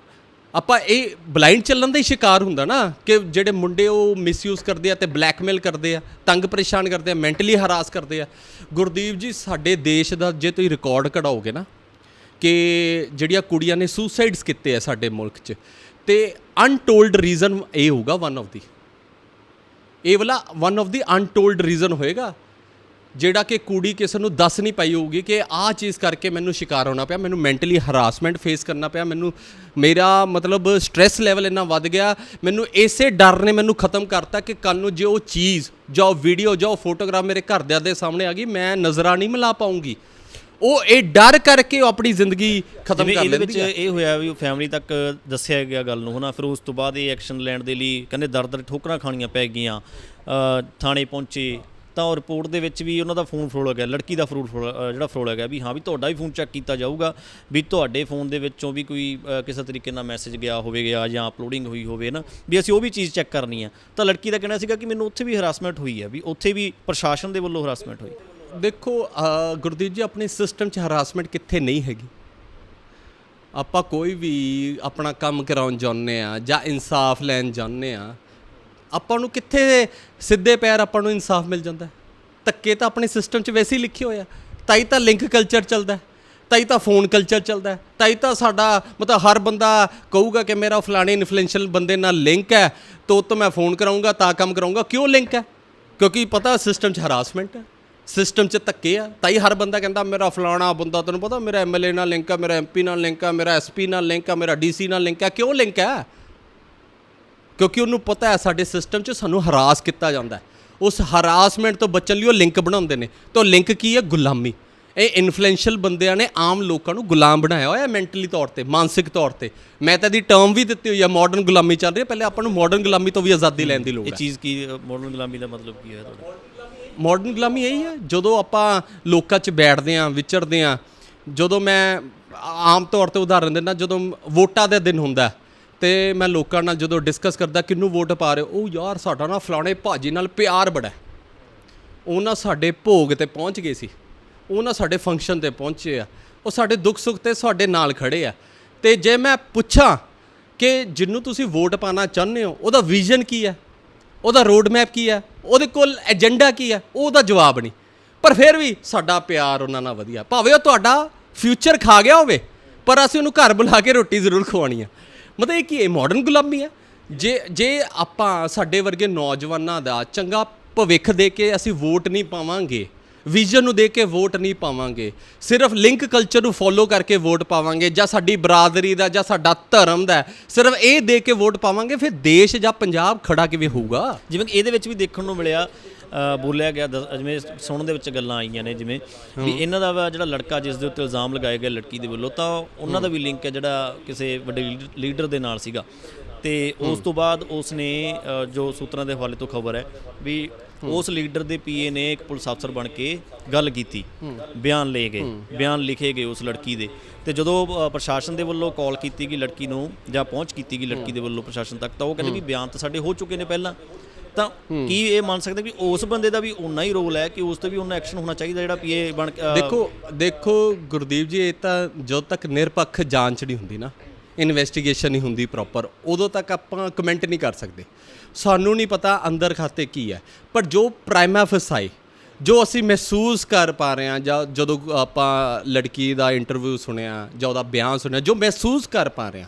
ਆਪਾਂ ਇਹ ਬਲਾਈਂਡ ਚੱਲਣ ਦਾ ਹੀ ਸ਼ਿਕਾਰ ਹੁੰਦਾ ਨਾ, ਕਿ ਜਿਹੜੇ ਮੁੰਡੇ ਉਹ ਮਿਸਯੂਜ਼ ਕਰਦੇ ਆ ਤੇ ਬਲੈਕਮੇਲ ਕਰਦੇ ਆ, ਤੰਗ ਪਰੇਸ਼ਾਨ ਕਰਦੇ ਆ ਮੈਂਟਲੀ ਹਰਾਸ ਕਰਦੇ ਆ। ਗੁਰਦੀਪ ਜੀ, ਸਾਡੇ ਦੇਸ਼ ਦਾ ਜੇ ਤੁਸੀਂ ਰਿਕਾਰਡ ਕਢਾਓਗੇ ਨਾ, ਕਿ ਜਿਹੜੀਆਂ ਕੁੜੀਆਂ ਨੇ ਸੁਸਾਈਡਸ ਕੀਤੇ ਆ ਸਾਡੇ ਮੁਲਕ 'ਚ, ਤੇ ਅਨਟੋਲਡ ਰੀਜ਼ਨ ਇਹ ਹੋਊਗਾ ਵਨ ਆਫ ਦੀ ਇਹ ਵਾਲਾ one of the untold reason ਹੋਏਗਾ ਜਿਹੜਾ ਕਿ ਕੁੜੀ ਕਿਸੇ ਨੂੰ ਦੱਸ ਨਹੀਂ ਪਾਈ ਹੋਊਗੀ ਕਿ ਆਹ ਚੀਜ਼ ਕਰਕੇ ਮੈਨੂੰ ਸ਼ਿਕਾਰ ਹੋਣਾ ਪਿਆ ਮੈਨੂੰ ਮੈਂਟਲੀ ਹਰਾਸਮੈਂਟ ਫੇਸ ਕਰਨਾ ਪਿਆ ਮੈਨੂੰ ਮੇਰਾ ਮਤਲਬ ਸਟ੍ਰੈਸ ਲੈਵਲ ਇੰਨਾ ਵੱਧ ਗਿਆ ਮੈਨੂੰ ਇਸੇ ਡਰ ਨੇ ਮੈਨੂੰ ਖਤਮ ਕਰਤਾ ਕਿ ਕੱਲ ਨੂੰ ਜੇ ਉਹ ਚੀਜ਼ ਜੋ ਵੀਡੀਓ ਜੋ ਫੋਟੋਗ੍ਰਾਫ ਮੇਰੇ ਘਰਦਿਆਂ ਦੇ ਸਾਹਮਣੇ ਆ ਗਈ ਮੈਂ ਨਜ਼ਰਾਂ ਨਹੀਂ ਮਿਲਾ ਪਾਉਂਗੀ। ਉਹ ਇਹ ਡਰ ਕਰਕੇ ਉਹ ਆਪਣੀ ਜ਼ਿੰਦਗੀ ਖਤਮ ਕਰ ਵਿੱਚ ਲੈਂਦੀ ਹੈ ਇਹ ਹੋਇਆ ਵੀ ਉਹ ਫੈਮਿਲੀ ਤੱਕ ਦੱਸਿਆ ਗਿਆ ਗੱਲ ਨੂੰ ਹਨਾ ਫਿਰ ਉਸ ਤੋਂ ਬਾਅਦ ਇਹ ਐਕਸ਼ਨ ਲੈਣ ਦੇ ਲਈ ਕਹਿੰਦੇ ਦਰ-ਦਰ ਠੋਕਰਾਂ ਖਾਣੀਆਂ ਪੈ ਗਈਆਂ ਥਾਣੇ ਪਹੁੰਚੇ ਤਾਂ ਉਹ ਰਿਪੋਰਟ ਦੇ ਵਿੱਚ ਵੀ ਉਹਨਾਂ ਦਾ ਫੋਨ ਫਰੋਲ ਗਿਆ, ਲੜਕੀ ਦਾ ਫਰੋਲ ਫਰੋਲ- ਜਿਹੜਾ ਫਰੋਲ ਗਿਆ ਵੀ ਹਾਂ ਵੀ ਤੁਹਾਡਾ ਵੀ ਫੋਨ ਚੈੱਕ ਕੀਤਾ ਜਾਊਗਾ ਵੀ ਤੁਹਾਡੇ ਫੋਨ ਦੇ ਵਿੱਚੋਂ ਵੀ ਕੋਈ ਕਿਸੇ ਤਰੀਕੇ ਨਾਲ ਮੈਸੇਜ ਗਿਆ ਹੋਵੇਗਾ ਜਾਂ ਅਪਲੋਡਿੰਗ ਹੋਈ ਹੋਵੇ ਨਾ, ਵੀ ਅਸੀਂ ਉਹ ਵੀ ਚੀਜ਼ ਚੈੱਕ ਕਰਨੀ ਆ। ਤਾਂ ਲੜਕੀ ਦਾ ਕਹਿਣਾ ਸੀਗਾ ਕਿ ਮੈਨੂੰ ਉੱਥੇ ਵੀ ਹਰਾਸਮੈਂਟ ਹੋਈ ਹੈ ਵੀ ਉੱਥੇ ਵੀ ਪ੍ਰਸ਼ਾਸਨ ਦੇ ਵੱਲੋਂ ਹਰਾਸਮੈਂਟ ਹੋਈ। ਦੇਖੋ ਗੁਰਦੀਪ ਜੀ, ਆਪਣੇ ਸਿਸਟਮ 'ਚ ਹਰਾਸਮੈਂਟ ਕਿੱਥੇ ਨਹੀਂ ਹੈਗੀ। ਆਪਾਂ ਕੋਈ ਵੀ ਆਪਣਾ ਕੰਮ ਕਰਾਉਣ ਜਾਂਦੇ ਆ ਜਾਂ ਇਨਸਾਫ ਲੈਣ ਜਾਂਦੇ ਆ ਆਪਾਂ ਨੂੰ ਕਿੱਥੇ ਸਿੱਧੇ ਪੈਰ ਆਪਾਂ ਨੂੰ ਇਨਸਾਫ ਮਿਲ ਜਾਂਦਾ ਧੱਕੇ ਤਾਂ ਆਪਣੇ ਸਿਸਟਮ 'ਚ ਵੈਸੇ ਹੀ ਲਿਖੇ ਹੋਏ ਆ। ਤਾਂ ਹੀ ਤਾਂ ਲਿੰਕ ਕਲਚਰ ਚੱਲਦਾ ਹੈ, ਤਾਂ ਹੀ ਤਾਂ ਫੋਨ ਕਲਚਰ ਚੱਲਦਾ ਹੈ, ਤਾਂ ਹੀ ਤਾਂ ਸਾਡਾ ਮਤਲਬ ਹਰ ਬੰਦਾ ਕਹੂਗਾ ਕਿ ਮੇਰਾ ਫਲਾਣੇ ਇਨਫਲੂਐਂਸ਼ੀਅਲ ਬੰਦੇ ਨਾਲ ਲਿੰਕ ਹੈ ਤੋ ਤੋਂ ਮੈਂ ਫੋਨ ਕਰਾਉਂਗਾ ਤਾਂ ਕੰਮ ਕਰਾਉਂਗਾ ਕਿਉਂ ਲਿੰਕ ਹੈ? ਕਿਉਂਕਿ ਪਤਾ ਸਿਸਟਮ 'ਚ ਹਰਾਸਮੈਂਟ ਹੈ। ਸਿਸਟਮ 'ਚ ਧੱਕੇ ਆ। ਤਾਂ ਹੀ ਹਰ ਬੰਦਾ ਕਹਿੰਦਾ ਮੇਰਾ ਫਲਾਣਾ ਬੰਦਾ ਤੈਨੂੰ ਪਤਾ ਮੇਰਾ ਐਮਐਲਏ ਨਾਲ ਲਿੰਕ ਆ ਮੇਰਾ ਐਮਪੀ ਨਾਲ ਲਿੰਕ ਆ ਮੇਰਾ ਐਸਪੀ ਨਾਲ ਲਿੰਕ ਆ ਮੇਰਾ ਡੀਸੀ ਨਾਲ ਲਿੰਕ ਆ। ਕਿਉਂ ਲਿੰਕ ਹੈ? ਕਿਉਂਕਿ ਉਹਨੂੰ ਪਤਾ ਹੈ ਸਾਡੇ ਸਿਸਟਮ 'ਚ ਸਾਨੂੰ ਹਰਾਸ ਕੀਤਾ ਜਾਂਦਾ ਹੈ। ਉਸ ਹਰਾਸਮੈਂਟ ਤੋਂ ਬਚਣ ਲਈ ਉਹ ਲਿੰਕ ਬਣਾਉਂਦੇ ਨੇ। ਤਾਂ ਲਿੰਕ ਕੀ ਹੈ? ਗੁਲਾਮੀ। ਇਹ ਇਨਫਲੂਐਂਸ਼ੀਅਲ ਬੰਦਿਆਂ ਨੇ ਆਮ ਲੋਕਾਂ ਨੂੰ ਗੁਲਾਮ ਬਣਾਇਆ ਹੋਇਆ ਮੈਂਟਲੀ ਤੌਰ ਤੇ ਮਾਨਸਿਕ ਤੌਰ ਤੇ। ਮੈਂ ਤਾਂ ਦੀ ਟਰਮ ਵੀ ਦਿੱਤੀ ਹੋਈ ਹੈ ਮਾਡਰਨ ਗੁਲਾਮੀ ਚੱਲ ਰਹੀ ਹੈ। ਪਹਿਲੇ ਆਪਾਂ ਨੂੰ ਮਾਡਰਨ ਗੁਲਾਮੀ ਤੋਂ ਵੀ ਆਜ਼ਾਦੀ ਲੈਣ ਦੀ ਲੋੜ ਇਹ ਹੈ। ਚੀਜ਼ ਕੀ ਮਾਡਰਨ ਗੁਲਾਮੀ ਦਾ ਮਤਲਬ ਕੀ ਹੈ ਤੁਹਾਡਾ? ਮਾਡਰਨ ਗੁਲਾਮੀ ਇਹੀ ਹੈ ਜਦੋਂ ਆਪਾਂ ਲੋਕਾਂ 'ਚ ਬੈਠਦੇ ਆਂ ਵਿਚਰਦੇ ਆਂ ਜਦੋਂ ਮੈਂ ਆਮ ਤੌਰ ਤੇ ਉਦਾਹਰਨ ਦਿੰਦਾ ਜਦੋਂ ਵੋਟਾਂ ਦੇ ਦਿਨ ਹੁੰਦਾ ਹੈ, ਤੇ ਮੈਂ ਲੋਕਾਂ ਨਾਲ ਜਦੋਂ ਡਿਸਕਸ ਕਰਦਾ ਕਿਹਨੂੰ ਵੋਟ ਪਾ ਰਹੇ ਹੋ, ਉਹ ਯਾਰ ਸਾਡਾ ਨਾ ਫਲਾਣੇ ਭਾਜੀ ਨਾਲ ਪਿਆਰ ਬੜਾ ਹੈ। ਉਹ ਨਾ ਸਾਡੇ ਭੋਗ ਤੇ ਪਹੁੰਚ ਗਏ ਸੀ। ਉਹ ਨਾ ਸਾਡੇ ਫੰਕਸ਼ਨ ਤੇ ਪਹੁੰਚੇ ਆ। ਉਹ ਸਾਡੇ ਦੁੱਖ ਸੁੱਖ ਤੇ ਸਾਡੇ ਨਾਲ ਖੜੇ ਆ। ਤੇ ਜੇ ਮੈਂ ਪੁੱਛਾਂ ਕਿ ਜਿੰਨੂੰ ਤੁਸੀਂ ਵੋਟ ਪਾਣਾ ਚਾਹੁੰਦੇ ਹੋ, ਉਹਦਾ ਵਿਜ਼ਨ ਕੀ ਹੈ? ਉਹਦਾ ਰੋਡ ਮੈਪ ਕੀ ਹੈ? ਉਹਦੇ ਕੋਲ ਏਜੰਡਾ ਕੀ ਹੈ? ਉਹਦਾ ਜਵਾਬ ਨਹੀਂ। ਪਰ ਫਿਰ ਵੀ ਸਾਡਾ ਪਿਆਰ ਉਹਨਾਂ ਨਾਲ ਵਧੀਆ। ਭਾਵੇਂ ਉਹ ਤੁਹਾਡਾ ਫਿਊਚਰ ਖਾ ਗਿਆ ਹੋਵੇ, ਪਰ ਅਸੀਂ ਉਹਨੂੰ ਘਰ ਬੁਲਾ ਕੇ ਰੋਟੀ ਜ਼ਰੂਰ ਖਵਾਉਣੀ ਆ। ਮਤਲਬ ਇਹ ਕੀ ਹੈ ਮਾਡਰਨ ਗੁਲਾਮੀ ਹੈ? ਜੇ ਜੇ ਆਪਾਂ ਸਾਡੇ ਵਰਗੇ ਨੌਜਵਾਨਾਂ ਦਾ ਚੰਗਾ ਭਵਿੱਖ ਦੇ ਕੇ ਅਸੀਂ ਵੋਟ ਨਹੀਂ ਪਾਵਾਂਗੇ ਵਿਜ਼ਨ ਨੂੰ ਦੇ ਕੇ ਵੋਟ ਨਹੀਂ ਪਾਵਾਂਗੇ, ਸਿਰਫ ਲਿੰਕ ਕਲਚਰ ਨੂੰ ਫੋਲੋ ਕਰਕੇ ਵੋਟ ਪਾਵਾਂਗੇ ਜਾਂ ਸਾਡੀ ਬਰਾਦਰੀ ਦਾ ਜਾਂ ਸਾਡਾ ਧਰਮ ਦਾ, ਸਿਰਫ ਇਹ ਦੇ ਕੇ ਵੋਟ ਪਾਵਾਂਗੇ, ਫਿਰ ਦੇਸ਼ ਜਾਂ ਪੰਜਾਬ ਖੜਾ ਕਿਵੇਂ ਹੋਊਗਾ? ਜਿਵੇਂ ਕਿ ਇਹਦੇ ਵਿੱਚ ਵੀ ਦੇਖਣ ਨੂੰ ਮਿਲਿਆ ਬੋਲਿਆ ਗਿਆ ਜਿਵੇਂ ਸੁਣਨ ਦੇ ਵਿੱਚ ਗੱਲਾਂ ਆਈਆਂ ਨੇ ਜਿਵੇਂ ਵੀ ਇਹਨਾਂ ਦਾ ਜਿਹੜਾ ਲੜਕਾ ਜਿਸ ਦੇ ਉੱਤੇ ਇਲਜ਼ਾਮ ਲਗਾਏ ਗਏ ਲੜਕੀ ਦੇ ਵੱਲੋਂ ਤਾਂ ਉਹਨਾਂ ਦਾ ਵੀ ਲਿੰਕ ਹੈ ਜਿਹੜਾ ਕਿਸੇ ਵੱਡੇ ਲੀਡ- ਲੀਡਰ ਦੇ ਨਾਲ ਸੀਗਾ। ਤੇ ਉਸ ਤੋਂ ਬਾਅਦ ਉਸ ਨੇ ਜੋ ਸੂਤਰਾਂ ਦੇ ਹਵਾਲੇ ਤੋਂ ਖਬਰ ਹੈ ਵੀ ਉਸ ਲੀਡਰ ਦੇ ਪੀਏ ਨੇ ਇੱਕ ਪੁਲਿਸ ਅਫਸਰ ਬਣ ਕੇ ਗੱਲ ਕੀਤੀ ਬਿਆਨ ਲਏ ਗਏ ਬਿਆਨ ਲਿਖੇ ਗਏ ਉਸ ਲੜਕੀ ਦੇ। ਤੇ ਜਦੋਂ ਪ੍ਰਸ਼ਾਸਨ ਦੇ ਵੱਲੋਂ ਕਾਲ ਕੀਤੀ ਗਈ ਲੜਕੀ ਨੂੰ ਜਾਂ ਪਹੁੰਚ ਕੀਤੀ ਗਈ ਲੜਕੀ ਦੇ ਵੱਲੋਂ ਪ੍ਰਸ਼ਾਸਨ ਤੱਕ ਤਾਂ ਉਹ ਕਹਿੰਦੇ ਵੀ ਬਿਆਨ ਤਾਂ ਸਾਡੇ ਹੋ ਚੁੱਕੇ ਨੇ ਪਹਿਲਾਂ। ਤਾਂ ਕੀ ਇਹ ਮੰਨ ਸਕਦੇ ਵੀ ਉਸ ਬੰਦੇ ਦਾ ਵੀ ਉਨਾ ਹੀ ਰੋਲ ਹੈ ਕਿ ਉਸ ਤੇ ਵੀ ਉਹਨਾਂ ਐਕਸ਼ਨ ਹੋਣਾ ਚਾਹੀਦਾ ਜਿਹੜਾ ਪੀਏ ਬਣ ਦੇਖੋ ਦੇਖੋ ਗੁਰਦੀਪ ਜੀ ਇਹ ਤਾਂ ਜਦੋਂ ਤੱਕ ਨਿਰਪੱਖ ਜਾਂਚ ਨਹੀਂ ਹੁੰਦੀ ਨਾ ਇਨਵੈਸਟੀਗੇਸ਼ਨ ਨਹੀਂ ਹੁੰਦੀ ਪ੍ਰੋਪਰ ਉਦੋਂ ਤੱਕ ਆਪਾਂ ਕਮੈਂਟ ਨਹੀਂ ਕਰ ਸਕਦੇ। ਸਾਨੂੰ ਨਹੀਂ ਪਤਾ ਅੰਦਰ ਖਾਤੇ ਕੀ ਹੈ ਪਰ ਜੋ ਪ੍ਰਾਈਮਾ ਫਸਾਈ ਜੋ ਅਸੀਂ ਮਹਿਸੂਸ ਕਰ ਪਾ ਰਹੇ ਹਾਂ ਜਾਂ ਜਦੋਂ ਆਪਾਂ ਲੜਕੀ ਦਾ ਇੰਟਰਵਿਊ ਸੁਣਿਆ ਜਾਂ ਉਹਦਾ ਬਿਆਨ ਸੁਣਿਆ ਜੋ ਮਹਿਸੂਸ ਕਰ ਪਾ ਰਹੇ ਹਾਂ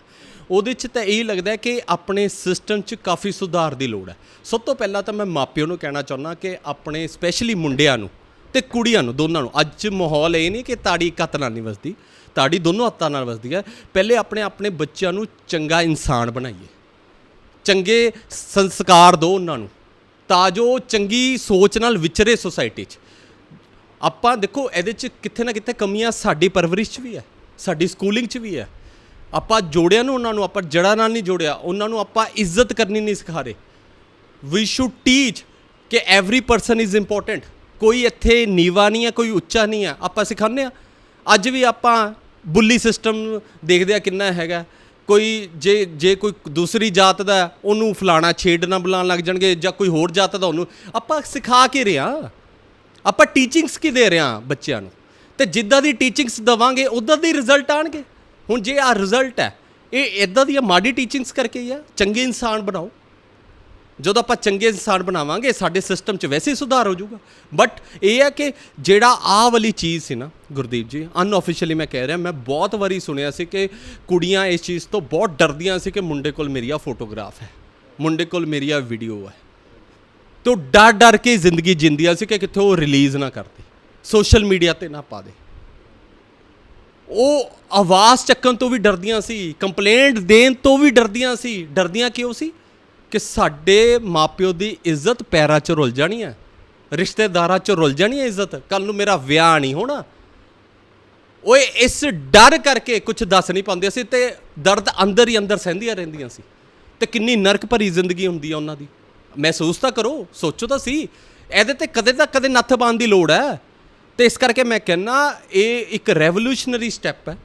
ਉਹਦੇ 'ਚ ਤਾਂ ਇਹ ਲੱਗਦਾ ਕਿ ਆਪਣੇ ਸਿਸਟਮ 'ਚ ਕਾਫੀ ਸੁਧਾਰ ਦੀ ਲੋੜ ਹੈ। ਸਭ ਤੋਂ ਪਹਿਲਾਂ ਤਾਂ ਮੈਂ ਮਾਪਿਆਂ ਨੂੰ ਕਹਿਣਾ ਚਾਹੁੰਦਾ ਕਿ ਆਪਣੇ ਸਪੈਸ਼ਲੀ ਮੁੰਡਿਆਂ ਨੂੰ ਤੇ ਕੁੜੀਆਂ ਨੂੰ, ਦੋਨਾਂ ਨੂੰ। ਅੱਜ ਮਾਹੌਲ ਇਹ ਨਹੀਂ ਕਿ ਤਾੜੀ ਇੱਕ ਹੱਥ ਨਾਲ ਨਹੀਂ ਵਸਦੀ, ਤਾੜੀ ਦੋਨੋਂ ਹੱਥਾਂ ਨਾਲ ਵਸਦੀ ਹੈ। ਪਹਿਲੇ ਆਪਣੇ ਆਪਣੇ ਬੱਚਿਆਂ ਨੂੰ ਚੰਗਾ ਇਨਸਾਨ ਬਣਾਈਏ। ਚੰਗੇ ਸੰਸਕਾਰ ਦਿਓ ਉਹਨਾਂ ਨੂੰ, ਤਾਂ ਜੋ ਚੰਗੀ ਸੋਚ ਨਾਲ ਵਿਚਰੇ ਸੋਸਾਇਟੀ 'ਚ। ਆਪਾਂ ਦੇਖੋ, ਇਹਦੇ 'ਚ ਕਿੱਥੇ ਨਾ ਕਿੱਥੇ ਕਮੀਆਂ ਸਾਡੀ ਪਰਵਰਿਸ਼ 'ਚ ਵੀ ਹੈ, ਸਾਡੀ ਸਕੂਲਿੰਗ 'ਚ ਵੀ ਹੈ। ਆਪਾਂ ਜੋੜਿਆ ਨੂੰ ਉਹਨਾਂ ਨੂੰ, ਆਪਾਂ ਜੜ੍ਹਾਂ ਨਾਲ ਨਹੀਂ ਜੋੜਿਆ, ਉਹਨਾਂ ਨੂੰ ਆਪਾਂ ਇੱਜ਼ਤ ਕਰਨੀ ਨਹੀਂ ਸਿਖਾ ਰਹੇ। ਵੀ ਸ਼ੁਡ ਟੀਚ ਕਿ ਐਵਰੀ ਪਰਸਨ ਇਜ਼ ਇੰਪੋਰਟੈਂਟ ਕੋਈ ਇੱਥੇ ਨੀਵਾ ਨਹੀਂ ਹੈ, ਕੋਈ ਉੱਚਾ ਨਹੀਂ ਹੈ, ਆਪਾਂ ਸਿਖਾਉਂਦੇ ਆ ਅੱਜ ਵੀ ਆਪਾਂ ਬੁੱਲੀ ਸਿਸਟਮ ਦੇਖਦੇ ਆ ਕਿੰਨਾ ਹੈਗਾ। ਕੋਈ ਜੇ ਜੇ ਕੋਈ ਦੂਸਰੀ ਜਾਤ ਦਾ ਉਹਨੂੰ ਫਲਾਣਾ ਛੇੜ ਛੇੜਨਾ ਬੁਲਾਉਣ ਲੱਗ ਜਾਣਗੇ ਜਾਂ ਕੋਈ ਹੋਰ ਜਾਤ ਦਾ ਉਹਨੂੰ, ਆਪਾਂ ਸਿਖਾ ਕੇ ਰਿਹਾ ਆਪਾਂ ਟੀਚਿੰਗਸ ਕੀ ਦੇ ਰਹੇ ਹਾਂ ਬੱਚਿਆਂ ਨੂੰ? ਤੇ ਜਿੱਦਾਂ ਦੀ ਟੀਚਿੰਗਸ ਦਵਾਂਗੇ, ਉਦਾਂ ਦੇ ਰਿਜ਼ਲਟ ਆਣਗੇ। ਹੁਣ ਜੇ ਆ ਰਿਜ਼ਲਟ ਹੈ, ਇਹ ਇਦਾਂ ਦੀਆਂ ਮਾੜੀ ਟੀਚਿੰਗਸ ਕਰਕੇ ਹੀ ਆ, ਚੰਗੇ ਇਨਸਾਨ ਬਣਾਓ। ਜਦੋਂ ਆਪਾਂ ਚੰਗੇ ਇਨਸਾਨ ਬਣਾਵਾਂਗੇ, ਸਾਡੇ ਸਿਸਟਮ 'ਚ ਵੈਸੇ ਹੀ ਸੁਧਾਰ ਹੋ ਜਾਊਗਾ। ਬਟ ਇਹ ਹੈ ਕਿ ਜਿਹੜਾ ਆਹ ਵਾਲੀ ਚੀਜ਼ ਸੀ ਨਾ, ਗੁਰਦੀਪ ਜੀ ਅਨਆਫੀਸ਼ੀਅਲੀ ਮੈਂ ਕਹਿ ਰਿਹਾ, ਮੈਂ ਬਹੁਤ ਵਾਰੀ ਸੁਣਿਆ ਸੀ ਕਿ ਕੁੜੀਆਂ ਇਸ ਚੀਜ਼ ਤੋਂ ਬਹੁਤ ਡਰਦੀਆਂ ਸੀ ਕਿ ਮੁੰਡੇ ਕੋਲ ਮੇਰੀ ਆ ਫੋਟੋਗ੍ਰਾਫ ਹੈ, ਮੁੰਡੇ ਕੋਲ ਮੇਰੀ ਆ ਵੀਡੀਓ ਹੈ। ਤੋ ਡਰ ਡਰ ਕੇ ਜ਼ਿੰਦਗੀ ਜਿੰਦੀਆਂ ਸੀ ਕਿ ਕਿੱਥੇ ਉਹ ਰਿਲੀਜ਼ ਨਾ ਕਰਦੇ ਸੋਸ਼ਲ ਮੀਡੀਆ ਤੇ ਨਾ ਪਾ ਦੇ। ਉਹ ਆਵਾਜ਼ ਚੱਕਣ ਤੋਂ ਵੀ ਡਰਦੀਆਂ ਸੀ ਕੰਪਲੇਂਟ ਦੇਣ ਤੋਂ ਵੀ ਡਰਦੀਆਂ ਸੀ। ਡਰਦੀਆਂ ਕਿਉਂ ਸੀ? ਕਿ ਸਾਡੇ ਮਾਪਿਓ ਦੀ ਇੱਜ਼ਤ ਪੈਰਾਂ 'ਚ ਰੁਲ ਜਾਣੀ ਹੈ, ਰਿਸ਼ਤੇਦਾਰਾਂ 'ਚ ਰੁਲ ਜਾਣੀ ਹੈ ਇੱਜ਼ਤ। ਕੱਲ ਨੂੰ ਮੇਰਾ ਵਿਆਹ ਨਹੀਂ ਹੋਣਾ। ਓਏ, ਇਸ ਡਰ ਕਰਕੇ ਕੁਝ ਦੱਸ ਨਹੀਂ ਪਾਉਂਦੇ ਸੀ ਤੇ ਦਰਦ ਅੰਦਰ ਹੀ ਅੰਦਰ ਸਹਿੰਦੀਆਂ ਰਹਿੰਦੀਆਂ ਸੀ। ਤੇ ਕਿੰਨੀ ਨਰਕ ਭਰੀ ਜ਼ਿੰਦਗੀ ਹੁੰਦੀ ਆ ਉਹਨਾਂ ਦੀ। ਮਹਿਸੂਸ ਤਾਂ ਕਰੋ, ਸੋਚੋ ਤਾਂ ਸੀ ਇਹਦੇ ਤੇ ਕਦੇ ਤਾਂ ਕਦੇ ਨੱਥ ਪਾਉਣ ਦੀ ਲੋੜ ਹੈ। ਤੇ ਇਸ ਕਰਕੇ ਮੈਂ ਕਹਿੰਨਾ ਇਹ ਇੱਕ ਰੈਵੋਲੂਸ਼ਨਰੀ ਸਟੈਪ ਹੈ।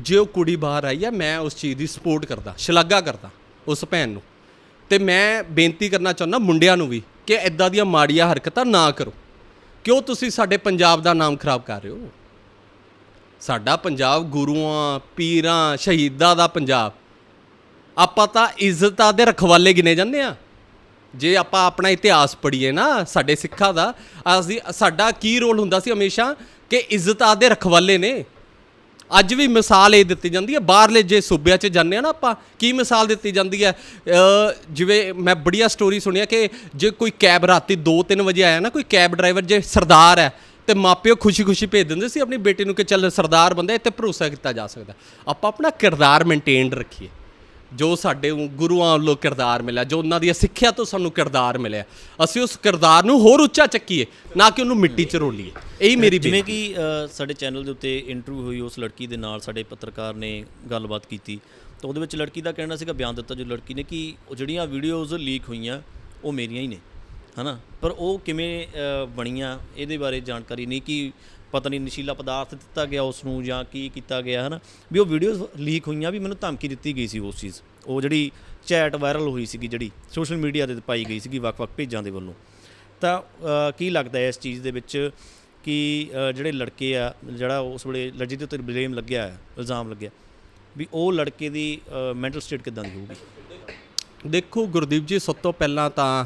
ਜੇ ਉਹ ਕੁੜੀ ਬਾਹਰ ਆਈ ਹੈ ਮੈਂ ਉਸ ਚੀਜ਼ ਦੀ ਸਪੋਰਟ ਕਰਦਾ, ਸ਼ਲਾਘਾ ਕਰਦਾ ਉਸ ਭੈਣ ਨੂੰ। ਤੇ ਮੈਂ ਬੇਨਤੀ ਕਰਨਾ ਚਾਹੁੰਦਾ ਮੁੰਡਿਆਂ ਨੂੰ ਵੀ ਕਿ ਇਦਾਂ ਦੀਆਂ ਮਾੜੀਆਂ ਹਰਕਤਾਂ ਨਾ ਕਰੋ। ਕਿਉਂ ਤੁਸੀਂ ਸਾਡੇ ਪੰਜਾਬ ਦਾ ਨਾਮ ਖਰਾਬ ਕਰ ਰਹੇ ਹੋ? ਸਾਡਾ ਪੰਜਾਬ ਗੁਰੂਆਂ, ਪੀਰਾਂ, ਸ਼ਹੀਦਾਂ ਦਾ ਪੰਜਾਬ। ਆਪਾਂ ਤਾਂ ਇੱਜ਼ਤਾਂ ਦੇ ਰਖਵਾਲੇ ਗਿਨੇ ਜਾਂਦੇ ਆ ਜੇ ਆਪਾਂ ਆਪਣਾ ਇਤਿਹਾਸ ਪੜ੍ਹੀਏ ਨਾ ਸਾਡੇ ਸਿੱਖਾਂ ਦਾ, ਅਸੀਂ, ਸਾਡਾ ਕੀ ਰੋਲ ਹੁੰਦਾ ਸੀ ਹਮੇਸ਼ਾ ਕਿ ਇੱਜ਼ਤ ਦੇ ਰਖਵਾਲੇ ਨੇ। ਅੱਜ ਵੀ ਮਿਸਾਲ ਇਹ ਦਿੱਤੀ ਜਾਂਦੀ ਹੈ, ਬਾਹਰਲੇ ਜੇ ਸੂਬਿਆਂ 'ਚ ਜਾਂਦੇ ਆ ਨਾ ਆਪਾਂ, ਕੀ ਮਿਸਾਲ ਦਿੱਤੀ ਜਾਂਦੀ ਹੈ? ਜਿਵੇਂ ਮੈਂ ਬੜੀਆ ਸਟੋਰੀ ਸੁਣਿਆ ਕਿ ਜੇ ਕੋਈ ਕੈਬ ਰਾਤੀ 2-3 ਵਜੇ ਆਇਆ ਨਾ, ਕੋਈ ਕੈਬ ਡਰਾਈਵਰ ਜੇ ਸਰਦਾਰ ਹੈ, ਤੇ ਮਾਪਿਓ ਖੁਸ਼ੀ-ਖੁਸ਼ੀ ਭੇਜ ਦਿੰਦੇ ਸੀ ਆਪਣੀ ਬੇਟੀ ਨੂੰ ਕਿ ਚੱਲ ਸਰਦਾਰ ਬੰਦਾ, ਇੱਥੇ ਭਰੋਸਾ ਕੀਤਾ ਜਾ ਸਕਦਾ। ਆਪਾਂ ਆਪਣਾ ਕਿਰਦਾਰ ਮੇਨਟੇਨ ਰੱਖੀਏ। ਜੋ ਸਾਡੇ ਗੁਰੂਆਂ ਵੱਲੋਂ ਕਿਰਦਾਰ ਮਿਲਿਆ ਜੋ ਉਹਨਾਂ ਦੀ ਸਿੱਖਿਆ ਤੋਂ ਸਾਨੂੰ ਕਿਰਦਾਰ ਮਿਲਿਆ। ਅਸੀਂ ਉਸ ਕਿਰਦਾਰ ਨੂੰ ਹੋਰ ਉੱਚਾ ਚੱਕੀਏ ਨਾ ਕਿ ਉਹਨੂੰ ਮਿੱਟੀ 'ਚ ਰੋਲੀਏ। ਇਹੀ ਮੇਰੀ ਜਿਵੇਂ ਕਿ ਸਾਡੇ ਚੈਨਲ ਦੇ ਉੱਤੇ ਇੰਟਰਵਿਊ ਹੋਈ ਉਸ ਲੜਕੀ ਦੇ ਨਾਲ ਸਾਡੇ ਪੱਤਰਕਾਰ ਨੇ ਗੱਲਬਾਤ ਕੀਤੀ। ਤਾਂ ਉਹਦੇ ਵਿੱਚ ਲੜਕੀ ਦਾ ਕਹਿਣਾ ਸੀਗਾ ਬਿਆਨ ਦਿੱਤਾ ਜੋ ਲੜਕੀ ਨੇ ਕਿ ਉਹ ਜਿਹੜੀਆਂ ਵੀਡੀਓਜ਼ ਲੀਕ ਹੋਈਆਂ ਉਹ ਮੇਰੀਆਂ ਹੀ ਨੇ। ਹਨਾ? ਪਰ ਉਹ ਕਿਵੇਂ ਬਣੀਆਂ ਇਹਦੇ ਬਾਰੇ ਜਾਣਕਾਰੀ ਨਹੀਂ ਕਿ ਪਤਾ ਨਹੀਂ ਨਸ਼ੀਲਾ ਪਦਾਰਥ ਦਿੱਤਾ ਗਿਆ ਉਸ ਨੂੰ ਜਾਂ ਕੀ ਕੀਤਾ ਗਿਆ, ਹਨਾ? ਵੀ ਉਹ ਵੀਡੀਓਜ਼ ਲੀਕ ਹੋਈਆਂ ਵੀ ਮੈਨੂੰ ਧਮਕੀ ਦਿੱਤੀ ਗਈ ਸੀ ਉਸ ਚੀਜ਼। ਉਹ ਜਿਹੜੀ ਚੈਟ ਵਾਇਰਲ ਹੋਈ ਸੀਗੀ, ਜਿਹੜੀ ਸੋਸ਼ਲ ਮੀਡੀਆ ਤੇ ਪਾਈ ਗਈ ਸੀਗੀ ਵੱਖ-ਵੱਖ ਪੇਜਾਂ ਦੇ ਵੱਲੋਂ। ਤਾਂ ਕੀ ਲੱਗਦਾ ਹੈ ਇਸ ਚੀਜ਼ ਦੇ ਵਿੱਚ ਕਿ ਜਿਹੜੇ ਲੜਕੇ ਆ, ਜਿਹੜਾ ਉਸ ਵੇਲੇ ਲੜਜੀ ਦੇ ਉੱਤੇ ਬਲੇਮ ਲੱਗਿਆ ਹੈ ਇਲਜ਼ਾਮ ਲੱਗਿਆ, ਵੀ ਉਹ ਲੜਕੇ ਦੀ ਮੈਂਟਲ ਸਟੇਟ ਕਿਦਾਂ ਦੀ ਹੋਊਗੀ? ਦੇਖੋ, ਗੁਰਦੀਪ ਜੀ, ਸਭ ਤੋਂ ਪਹਿਲਾਂ ਤਾਂ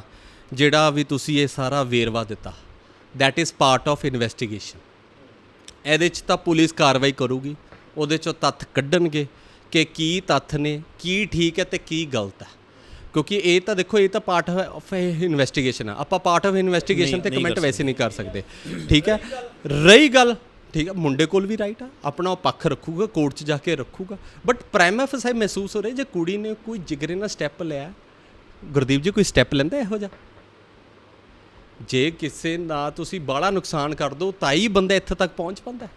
ਜਿਹੜਾ ਵੀ ਤੁਸੀਂ ਇਹ ਸਾਰਾ ਵੇਰਵਾ ਦਿੱਤਾ, that is part of investigation ਇਹਦੇ 'ਚ ਤਾਂ ਪੁਲਿਸ ਕਾਰਵਾਈ ਕਰੂਗੀ ਉਹਦੇ 'ਚੋਂ ਤੱਥ ਕੱਢਣਗੇ ਕਿ ਕੀ ਤੱਥ ਨੇ ਕੀ ਠੀਕ ਹੈ ਤੇ ਕੀ ਗਲਤ ਹੈ। ਕਿਉਂਕਿ ਇਹ ਤਾਂ ਦੇਖੋ ਇਹ ਤਾਂ ਪਾਰਟ ਆਫ ਇਨਵੈਸਟੀਗੇਸ਼ਨ ਆ। ਆਪਾਂ ਪਾਰਟ ਆਫ ਇਨਵੈਸਟੀਗੇਸ਼ਨ ਤੇ ਕਮੈਂਟ ਵੈਸੇ ਨਹੀਂ ਕਰ ਸਕਦੇ। ਠੀਕ ਹੈ? ਰਹੀ ਗੱਲ ਠੀਕ ਹੈ ਮੁੰਡੇ ਕੋਲ ਵੀ ਰਾਈਟ ਆ ਆਪਣਾ ਉਹ ਪੱਖ ਰੱਖੂਗਾ ਕੋਰਟ 'ਚ ਜਾ ਕੇ ਰੱਖੂਗਾ। ਬਟ ਪ੍ਰਾਈਮ ਐਫਐਸਆਈ ਮਹਿਸੂਸ ਹੋ ਰਿਹਾ ਜੇ ਕੁੜੀ ਨੇ ਕੋਈ ਜਿਗਰੇ ਨਾਲ ਸਟੈਪ ਲਿਆ ਗੁਰਦੀਪ ਜੀ ਕੋਈ ਸਟੈਪ ਲੈਂਦਾ ਇਹੋ ਜਿਹਾ? ਜੇ ਕਿਸੇ ਦਾ ਤੁਸੀਂ ਬਾਹਲਾ ਨੁਕਸਾਨ ਕਰ ਦੋ ਤਾਂ ਹੀ ਬੰਦਾ ਇੱਥੇ ਤੱਕ ਪਹੁੰਚ ਪਾਉਂਦਾ।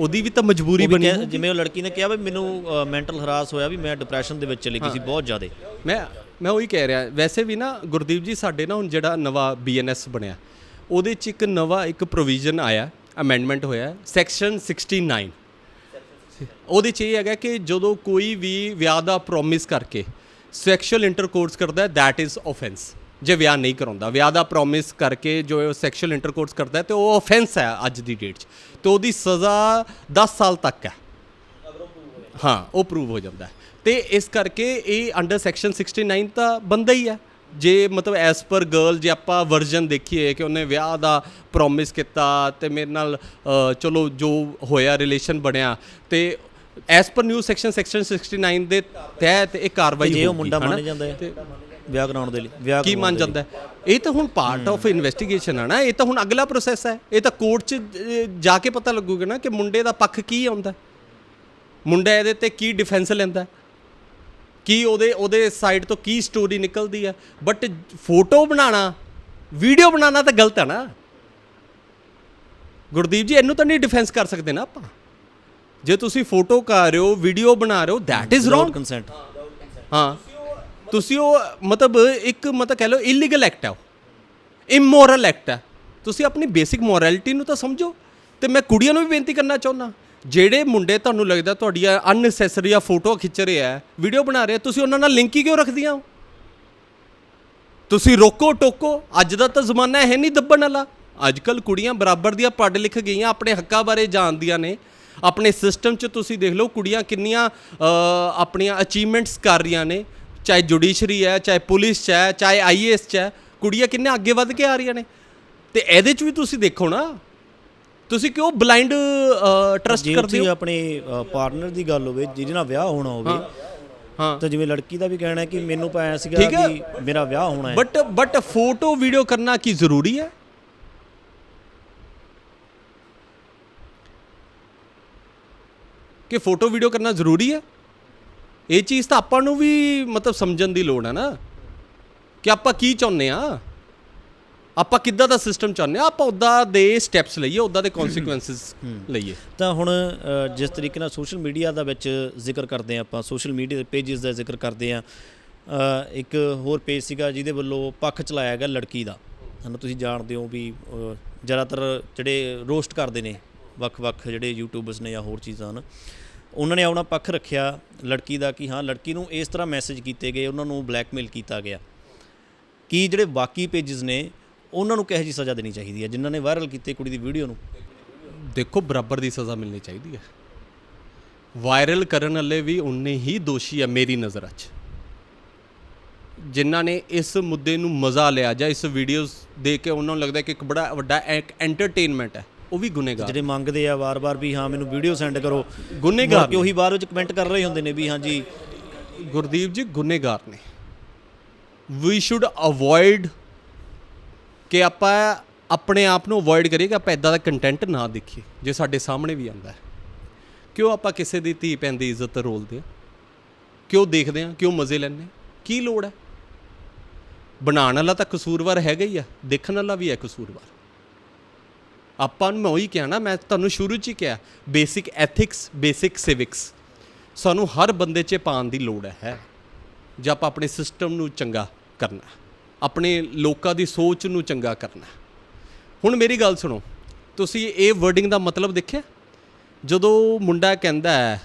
ਉਹਦੀ ਵੀ ਤਾਂ ਮਜਬੂਰੀ ਬਣੀ ਜਿਵੇਂ ਉਹ ਲੜਕੀ ਨੇ ਕਿਹਾ ਵੀ ਮੈਨੂੰ ਮੈਂਟਲ ਹਰਾਸ ਹੋਇਆ ਵੀ ਮੈਂ ਡਿਪਰੈਸ਼ਨ ਦੇ ਵਿੱਚ ਚਲੀ ਗਈ ਸੀ ਬਹੁਤ ਜ਼ਿਆਦਾ। ਮੈਂ ਮੈਂ ਉਹੀ ਕਹਿ ਰਿਹਾ ਵੈਸੇ ਵੀ ਨਾ ਗੁਰਦੀਪ ਜੀ ਸਾਡੇ ਨਾ ਹੁਣ ਜਿਹੜਾ ਨਵਾਂ ਬੀਐਨਐਸ ਬਣਿਆ ਉਹਦੇ ਚ ਇੱਕ ਨਵਾਂ ਇੱਕ ਪ੍ਰੋਵੀਜ਼ਨ ਆਇਆ ਅਮੈਂਡਮੈਂਟ ਹੋਇਆ ਸੈਕਸ਼ਨ 69 ਉਹਦੇ ਚ ਇਹ ਹੈਗਾ ਕਿ ਜਦੋਂ ਕੋਈ ਵੀ ਵਿਆਹ ਦਾ ਪ੍ਰੋਮਿਸ ਕਰਕੇ ਸੈਕਸ਼ੂਅਲ ਇੰਟਰਕੋਰਸ ਕਰਦਾ ਹੈ ਥੈਟ ਇਜ਼ ਆਫੈਂਸ ਜੇ ਵਿਆਹ ਨਹੀਂ ਕਰਾਉਂਦਾ। ਵਿਆਹ ਦਾ ਪ੍ਰੋਮਿਸ ਕਰਕੇ ਜੋ ਸੈਕਸ਼ੂਅਲ ਇੰਟਰਕੋਰਸ ਕਰਦਾ ਹੈ ਤੇ ਉਹ ਆਫੈਂਸ ਹੈ ਅੱਜ ਦੀ ਡੇਟ 'ਚ। ਤੇ ਉਹਦੀ ਸਜ਼ਾ 10 ਸਾਲ ਤੱਕ ਹੈ। ਹਾਂ ਉਹ ਪ੍ਰੂਵ ਹੋ ਜਾਂਦਾ ਤੇ ਇਸ ਕਰਕੇ ਇਹ ਅੰਡਰ ਸੈਕਸ਼ਨ 69 ਤਾਂ ਬੰਦਾ ਹੀ ਹੈ। ਜੇ ਮਤਲਬ ਐਸ ਪਰ ਗਰਲ ਜੇ ਆਪਾਂ ਵਰਜ਼ਨ ਦੇਖੀਏ ਕਿ ਉਹਨੇ ਵਿਆਹ ਦਾ ਪ੍ਰੋਮਿਸ ਕੀਤਾ ਤੇ ਮੇਰੇ ਨਾਲ ਚਲੋ ਜੋ ਹੋਇਆ ਰਿਲੇਸ਼ਨ ਬਣਿਆ ਤੇ as per new section section 69 ਦੇ ਤਹਿਤ ਇਹ ਕਾਰਵਾਈ ਜੇ ਉਹ ਮੁੰਡਾ? ਮੰਨ ਜਾਂਦਾ ਹੈ। ਵਿਆਹ ਕਰਾਉਣ ਦੇ ਲਈ ਵਿਆਹ ਕੀ ਮੰਨ। ਜਾਂਦਾ ਹੈ? ਇਹ ਤਾਂ ਹੁਣ ਪਾਰਟ ਆਫ ਇਨਵੈਸਟੀਗੇਸ਼ਨ ਹੈ ਨਾ ਇਹ ਤਾਂ ਹੁਣ ਅਗਲਾ ਪ੍ਰੋਸੈਸ ਹੈ ਇਹ ਤਾਂ ਕੋਰਟ 'ਚ ਜਾ ਕੇ ਪਤਾ ਲੱਗੂਗਾ ਨਾ ਕਿ ਮੁੰਡੇ ਦਾ ਪੱਖ ਕੀ ਆਉਂਦਾ। ਮੁੰਡਾ ਇਹਦੇ ਤੇ ਕੀ ਡਿਫੈਂਸ ਲੈਂਦਾ? ਕੀ ਉਹਦੇ ਉਹਦੇ ਸਾਈਡ ਤੋਂ ਕੀ ਸਟੋਰੀ ਨਿਕਲਦੀ ਹੈ ਬਟ ਫੋਟੋ ਬਣਾਉਣਾ ਵੀਡੀਓ ਬਣਾਉਣਾ ਤਾਂ ਗਲਤ ਹੈ ਨਾ ਗੁਰਦੀਪ ਜੀ ਇਹਨੂੰ ਤਾਂ ਨਹੀਂ ਡਿਫੈਂਸ ਕਰ ਸਕਦੇ ਨਾ ਆਪਾਂ ਜੇ ਤੁਸੀਂ ਫੋਟੋ ਕਰ ਰਹੇ ਹੋ ਵੀਡੀਓ ਬਣਾ ਰਹੇ ਹੋ ਥੈਟ ਇਜ਼ ਰੋਂਗ consent ਹਾਂ ਤੁਸੀਂ ਉਹ, ਮਤਲਬ ਇੱਕ, ਮਤਲਬ ਕਹਿ ਲਓ ਇਲੀਗਲ ਐਕਟ ਹੈ ਉਹ। ਇਮੋਰਲ ਐਕਟ ਹੈ ਤੁਸੀਂ ਆਪਣੀ ਬੇਸਿਕ ਮੋਰੈਲਿਟੀ ਨੂੰ ਤਾਂ ਸਮਝੋ। ਤੇ ਮੈਂ ਕੁੜੀਆਂ ਨੂੰ ਵੀ ਬੇਨਤੀ ਕਰਨਾ ਚਾਹੁੰਦਾ। ਜਿਹੜੇ ਮੁੰਡੇ ਤੁਹਾਨੂੰ ਲੱਗਦਾ ਤੁਹਾਡੀਆਂ ਅਨਨੈਸੈਸਰੀ ਆ ਫੋਟੋ ਖਿੱਚ ਰਹੇ ਹੈ ਵੀਡੀਓ ਬਣਾ ਰਹੇ ਤੁਸੀਂ ਉਹਨਾਂ ਨਾਲ ਲਿੰਕ ਹੀ ਕਿਉਂ ਰੱਖਦੀਆਂ ਹੋ? ਤੁਸੀਂ ਰੋਕੋ, ਟੋਕੋ। ਅੱਜ ਦਾ ਤਾਂ ਜ਼ਮਾਨਾ ਹੈ ਨਹੀਂ ਦੱਬਣ ਵਾਲਾ। ਅੱਜ ਕੱਲ ਕੁੜੀਆਂ ਬਰਾਬਰ ਦੀਆਂ ਪੜ੍ਹ ਲਿਖ ਗਈਆਂ, ਆਪਣੇ ਹੱਕਾਂ ਬਾਰੇ ਜਾਣਦੀਆਂ ਨੇ। ਆਪਣੇ ਸਿਸਟਮ 'ਚ ਤੁਸੀਂ ਦੇਖ ਲਓ ਕੁੜੀਆਂ ਕਿੰਨੀਆਂ ਆਪਣੀਆਂ ਅਚੀਵਮੈਂਟਸ ਕਰ ਰਹੀਆਂ ਨੇ। ਚਾਹੇ ਜੁਡੀਸ਼ਰੀ ਹੈ ਚਾਹੇ ਪੁਲਿਸ 'ਚ ਹੈ ਚਾਹੇ ਆਈਏਐਸ 'ਚ ਹੈ ਕੁੜੀਆਂ ਕਿੰਨੇ ਅੱਗੇ ਵੱਧ ਕੇ ਆ ਰਹੀਆਂ ਨੇ। ਤੇ ਇਹਦੇ 'ਚ ਵੀ ਤੁਸੀਂ ਦੇਖੋ ਨਾ ਤੁਸੀਂ ਕਿਉਂ ਬਲਾਈਂਡ ਟਰਸਟ ਜੇ ਕਰਦੇ ਹੋ? ਆਪਣੇ ਪਾਰਟਨਰ ਦੀ ਗੱਲ ਹੋਵੇ ਜਿਹਦੇ ਨਾਲ ਵਿਆਹ ਹੋਣਾ ਹੋਵੇ ਹਾਂ ਤਾਂ ਜਿਵੇਂ ਲੜਕੀ ਦਾ ਵੀ ਕਹਿਣਾ ਹੈ ਕਿ ਮੈਨੂੰ ਐ ਸੀਗਾ। ਵੀ ਮੇਰਾ ਵਿਆਹ ਹੋਣਾ ਹੈ। ਬਟ ਬਟ ਫੋਟੋ ਵੀਡੀਓ ਕਰਨਾ ਕੀ ਜ਼ਰੂਰੀ ਹੈ? ਕਿ ਫੋਟੋ ਵੀਡੀਓ ਕਰਨਾ ਜ਼ਰੂਰੀ ਹੈ? ਇਹ ਚੀਜ਼ ਤਾਂ ਆਪਾਂ ਨੂੰ ਵੀ ਮਤਲਬ ਸਮਝਣ ਦੀ ਲੋੜ ਹੈ ਨਾ ਕਿ ਆਪਾਂ ਕੀ ਚਾਹੁੰਦੇ ਆ ਆਪਾਂ ਕਿੱਦਾਂ ਦਾ ਸਿਸਟਮ ਚਾਹੁੰਦੇ ਆ ਆਪਾਂ ਉਦਾਂ ਦੇ ਸਟੈਪਸ ਲਈਏ ਉਦਾਂ ਦੇ ਕਨਸੀਕੁਐਂਸਸ ਲਈਏ। ਤਾਂ ਹੁਣ ਜਿਸ ਤਰੀਕੇ ਨਾਲ ਸੋਸ਼ਲ ਮੀਡੀਆ ਦਾ ਵਿੱਚ ਜ਼ਿਕਰ ਕਰਦੇ ਆ ਆਪਾਂ ਸੋਸ਼ਲ ਮੀਡੀਆ ਦੇ ਪੇजेस ਦਾ ਜ਼ਿਕਰ ਕਰਦੇ ਆ ਇੱਕ ਹੋਰ ਪੇਜ ਸੀਗਾ ਜਿਹਦੇ ਵੱਲੋਂ ਪੱਖ ਚਲਾਇਆ ਗਿਆ ਲੜਕੀ ਦਾ। ਹਨਾ ਤੁਸੀਂ ਜਾਣਦੇ ਹੋ ਵੀ ਜ਼ਿਆਦਾਤਰ ਜਿਹੜੇ ਰੋਸਟ ਕਰਦੇ ਨੇ ਵੱਖ-ਵੱਖ ਜਿਹੜੇ ਯੂਟਿਊਬਰਸ ਨੇ ਜਾਂ ਹੋਰ ਚੀਜ਼ਾਂ ਹਨ। ਉਹਨਾਂ ਨੇ ਆਪਣਾ ਪੱਖ ਰੱਖਿਆ ਲੜਕੀ ਦਾ ਕਿ ਹਾਂ, ਲੜਕੀ ਨੂੰ ਇਸ ਤਰ੍ਹਾਂ ਮੈਸੇਜ ਕੀਤੇ ਗਏ, ਉਹਨਾਂ ਨੂੰ ਬਲੈਕਮੇਲ ਕੀਤਾ ਗਿਆ। ਕਿ ਜਿਹੜੇ ਬਾਕੀ ਪੇजेस ਨੇ, ਉਹਨਾਂ ਨੂੰ ਕਿਹੋ ਜਿਹੀ ਸਜ਼ਾ ਦੇਣੀ ਚਾਹੀਦੀ ਹੈ, ਜਿਨ੍ਹਾਂ ਨੇ ਵਾਇਰਲ ਕੀਤੇ ਕੁੜੀ ਦੀ ਵੀਡੀਓ ਨੂੰ? ਦੇਖੋ, ਬਰਾਬਰ ਦੀ ਸਜ਼ਾ ਮਿਲਣੀ ਚਾਹੀਦੀ ਹੈ। ਵਾਇਰਲ ਕਰਨ ਵਾਲੇ ਵੀ ਉਨੇ ਹੀ ਦੋਸ਼ੀ ਆ ਮੇਰੀ ਨਜ਼ਰ 'ਚ ਜਿਨ੍ਹਾਂ ਨੇ ਇਸ ਮੁੱਦੇ ਨੂੰ ਮਜ਼ਾ ਲਿਆ ਜਾਂ ਇਸ ਵੀਡੀਓਜ਼ ਦੇਖ ਕੇ ਉਹਨਾਂ ਨੂੰ ਲੱਗਦਾ ਕਿ ਇੱਕ ਬੜਾ ਵੱਡਾ ਐਂਟਰਟੇਨਮੈਂਟ ਹੈ। ਉਹ ਵੀ ਗੁਨੇਗਾਰ। ਜਿਹੜੇ ਮੰਗਦੇ ਆ ਵਾਰ-ਵਾਰ ਵੀ ਹਾਂ ਮੈਨੂੰ ਵੀਡੀਓ ਸੈਂਡ ਕਰੋ। ਗੁਨੇਗਾਰ ਕਿ ਉਹੀ ਬਾਅਦ ਵਿੱਚ ਕਮੈਂਟ ਕਰ ਰਹੇ ਹੁੰਦੇ ਨੇ ਵੀ ਹਾਂਜੀ ਗੁਰਦੀਪ ਜੀ ਗੁਨੇਗਾਰ ਨੇ। ਵੀ ਸ਼ੁੱਡ ਅਵੋਇਡ ਕਿ ਆਪਾਂ ਆਪਣੇ ਆਪ ਨੂੰ ਅਵੋਇਡ ਕਰੀਏ ਕਿ ਆਪਾਂ ਇਦਾਂ ਦਾ ਕੰਟੈਂਟ ਨਾ ਦੇਖੀਏ ਜੇ ਸਾਡੇ ਸਾਹਮਣੇ ਵੀ ਆਉਂਦਾ ਹੈ। ਕਿਉਂ ਆਪਾਂ ਕਿਸੇ ਦੀ ਧੀ ਭੈਣ ਦੀ ਇੱਜ਼ਤ ਰੋਲਦੇ ਆ ਕਿਉਂ ਦੇਖਦੇ ਆ ਕਿਉਂ ਮਜ਼ੇ ਹਾਂ? ਕੀ ਲੋੜ ਹੈ? ਬਣਾਉਣ ਵਾਲਾ ਤਾਂ ਕਸੂਰਵਾਰ ਹੈਗਾ ਹੀ ਆ ਦੇਖਣ ਵਾਲਾ ਵੀ ਹੈ ਕਸੂਰਵਾਰ। ਆਪਾਂ ਨੂੰ ਮੈਂ ਉਹੀ ਕਿਹਾ ਨਾ, ਮੈਂ ਤੁਹਾਨੂੰ ਸ਼ੁਰੂ 'ਚ ਹੀ ਕਿਹਾ ਬੇਸਿਕ ਐਥਿਕਸ ਬੇਸਿਕ ਸਿਵਿਕਸ ਸਾਨੂੰ ਹਰ ਬੰਦੇ 'ਚ ਪਾਉਣ ਦੀ ਲੋੜ ਹੈ, ਜੇ ਆਪਾਂ ਆਪਣੇ ਸਿਸਟਮ ਨੂੰ ਚੰਗਾ ਕਰਨਾ, ਆਪਣੇ ਲੋਕਾਂ ਦੀ ਸੋਚ ਨੂੰ ਚੰਗਾ ਕਰਨਾ। ਹੁਣ ਮੇਰੀ ਗੱਲ ਸੁਣੋ, ਤੁਸੀਂ ਇਹ ਵਰਡਿੰਗ ਦਾ ਮਤਲਬ ਦੇਖਿਆ? ਜਦੋਂ ਮੁੰਡਾ ਕਹਿੰਦਾ ਹੈ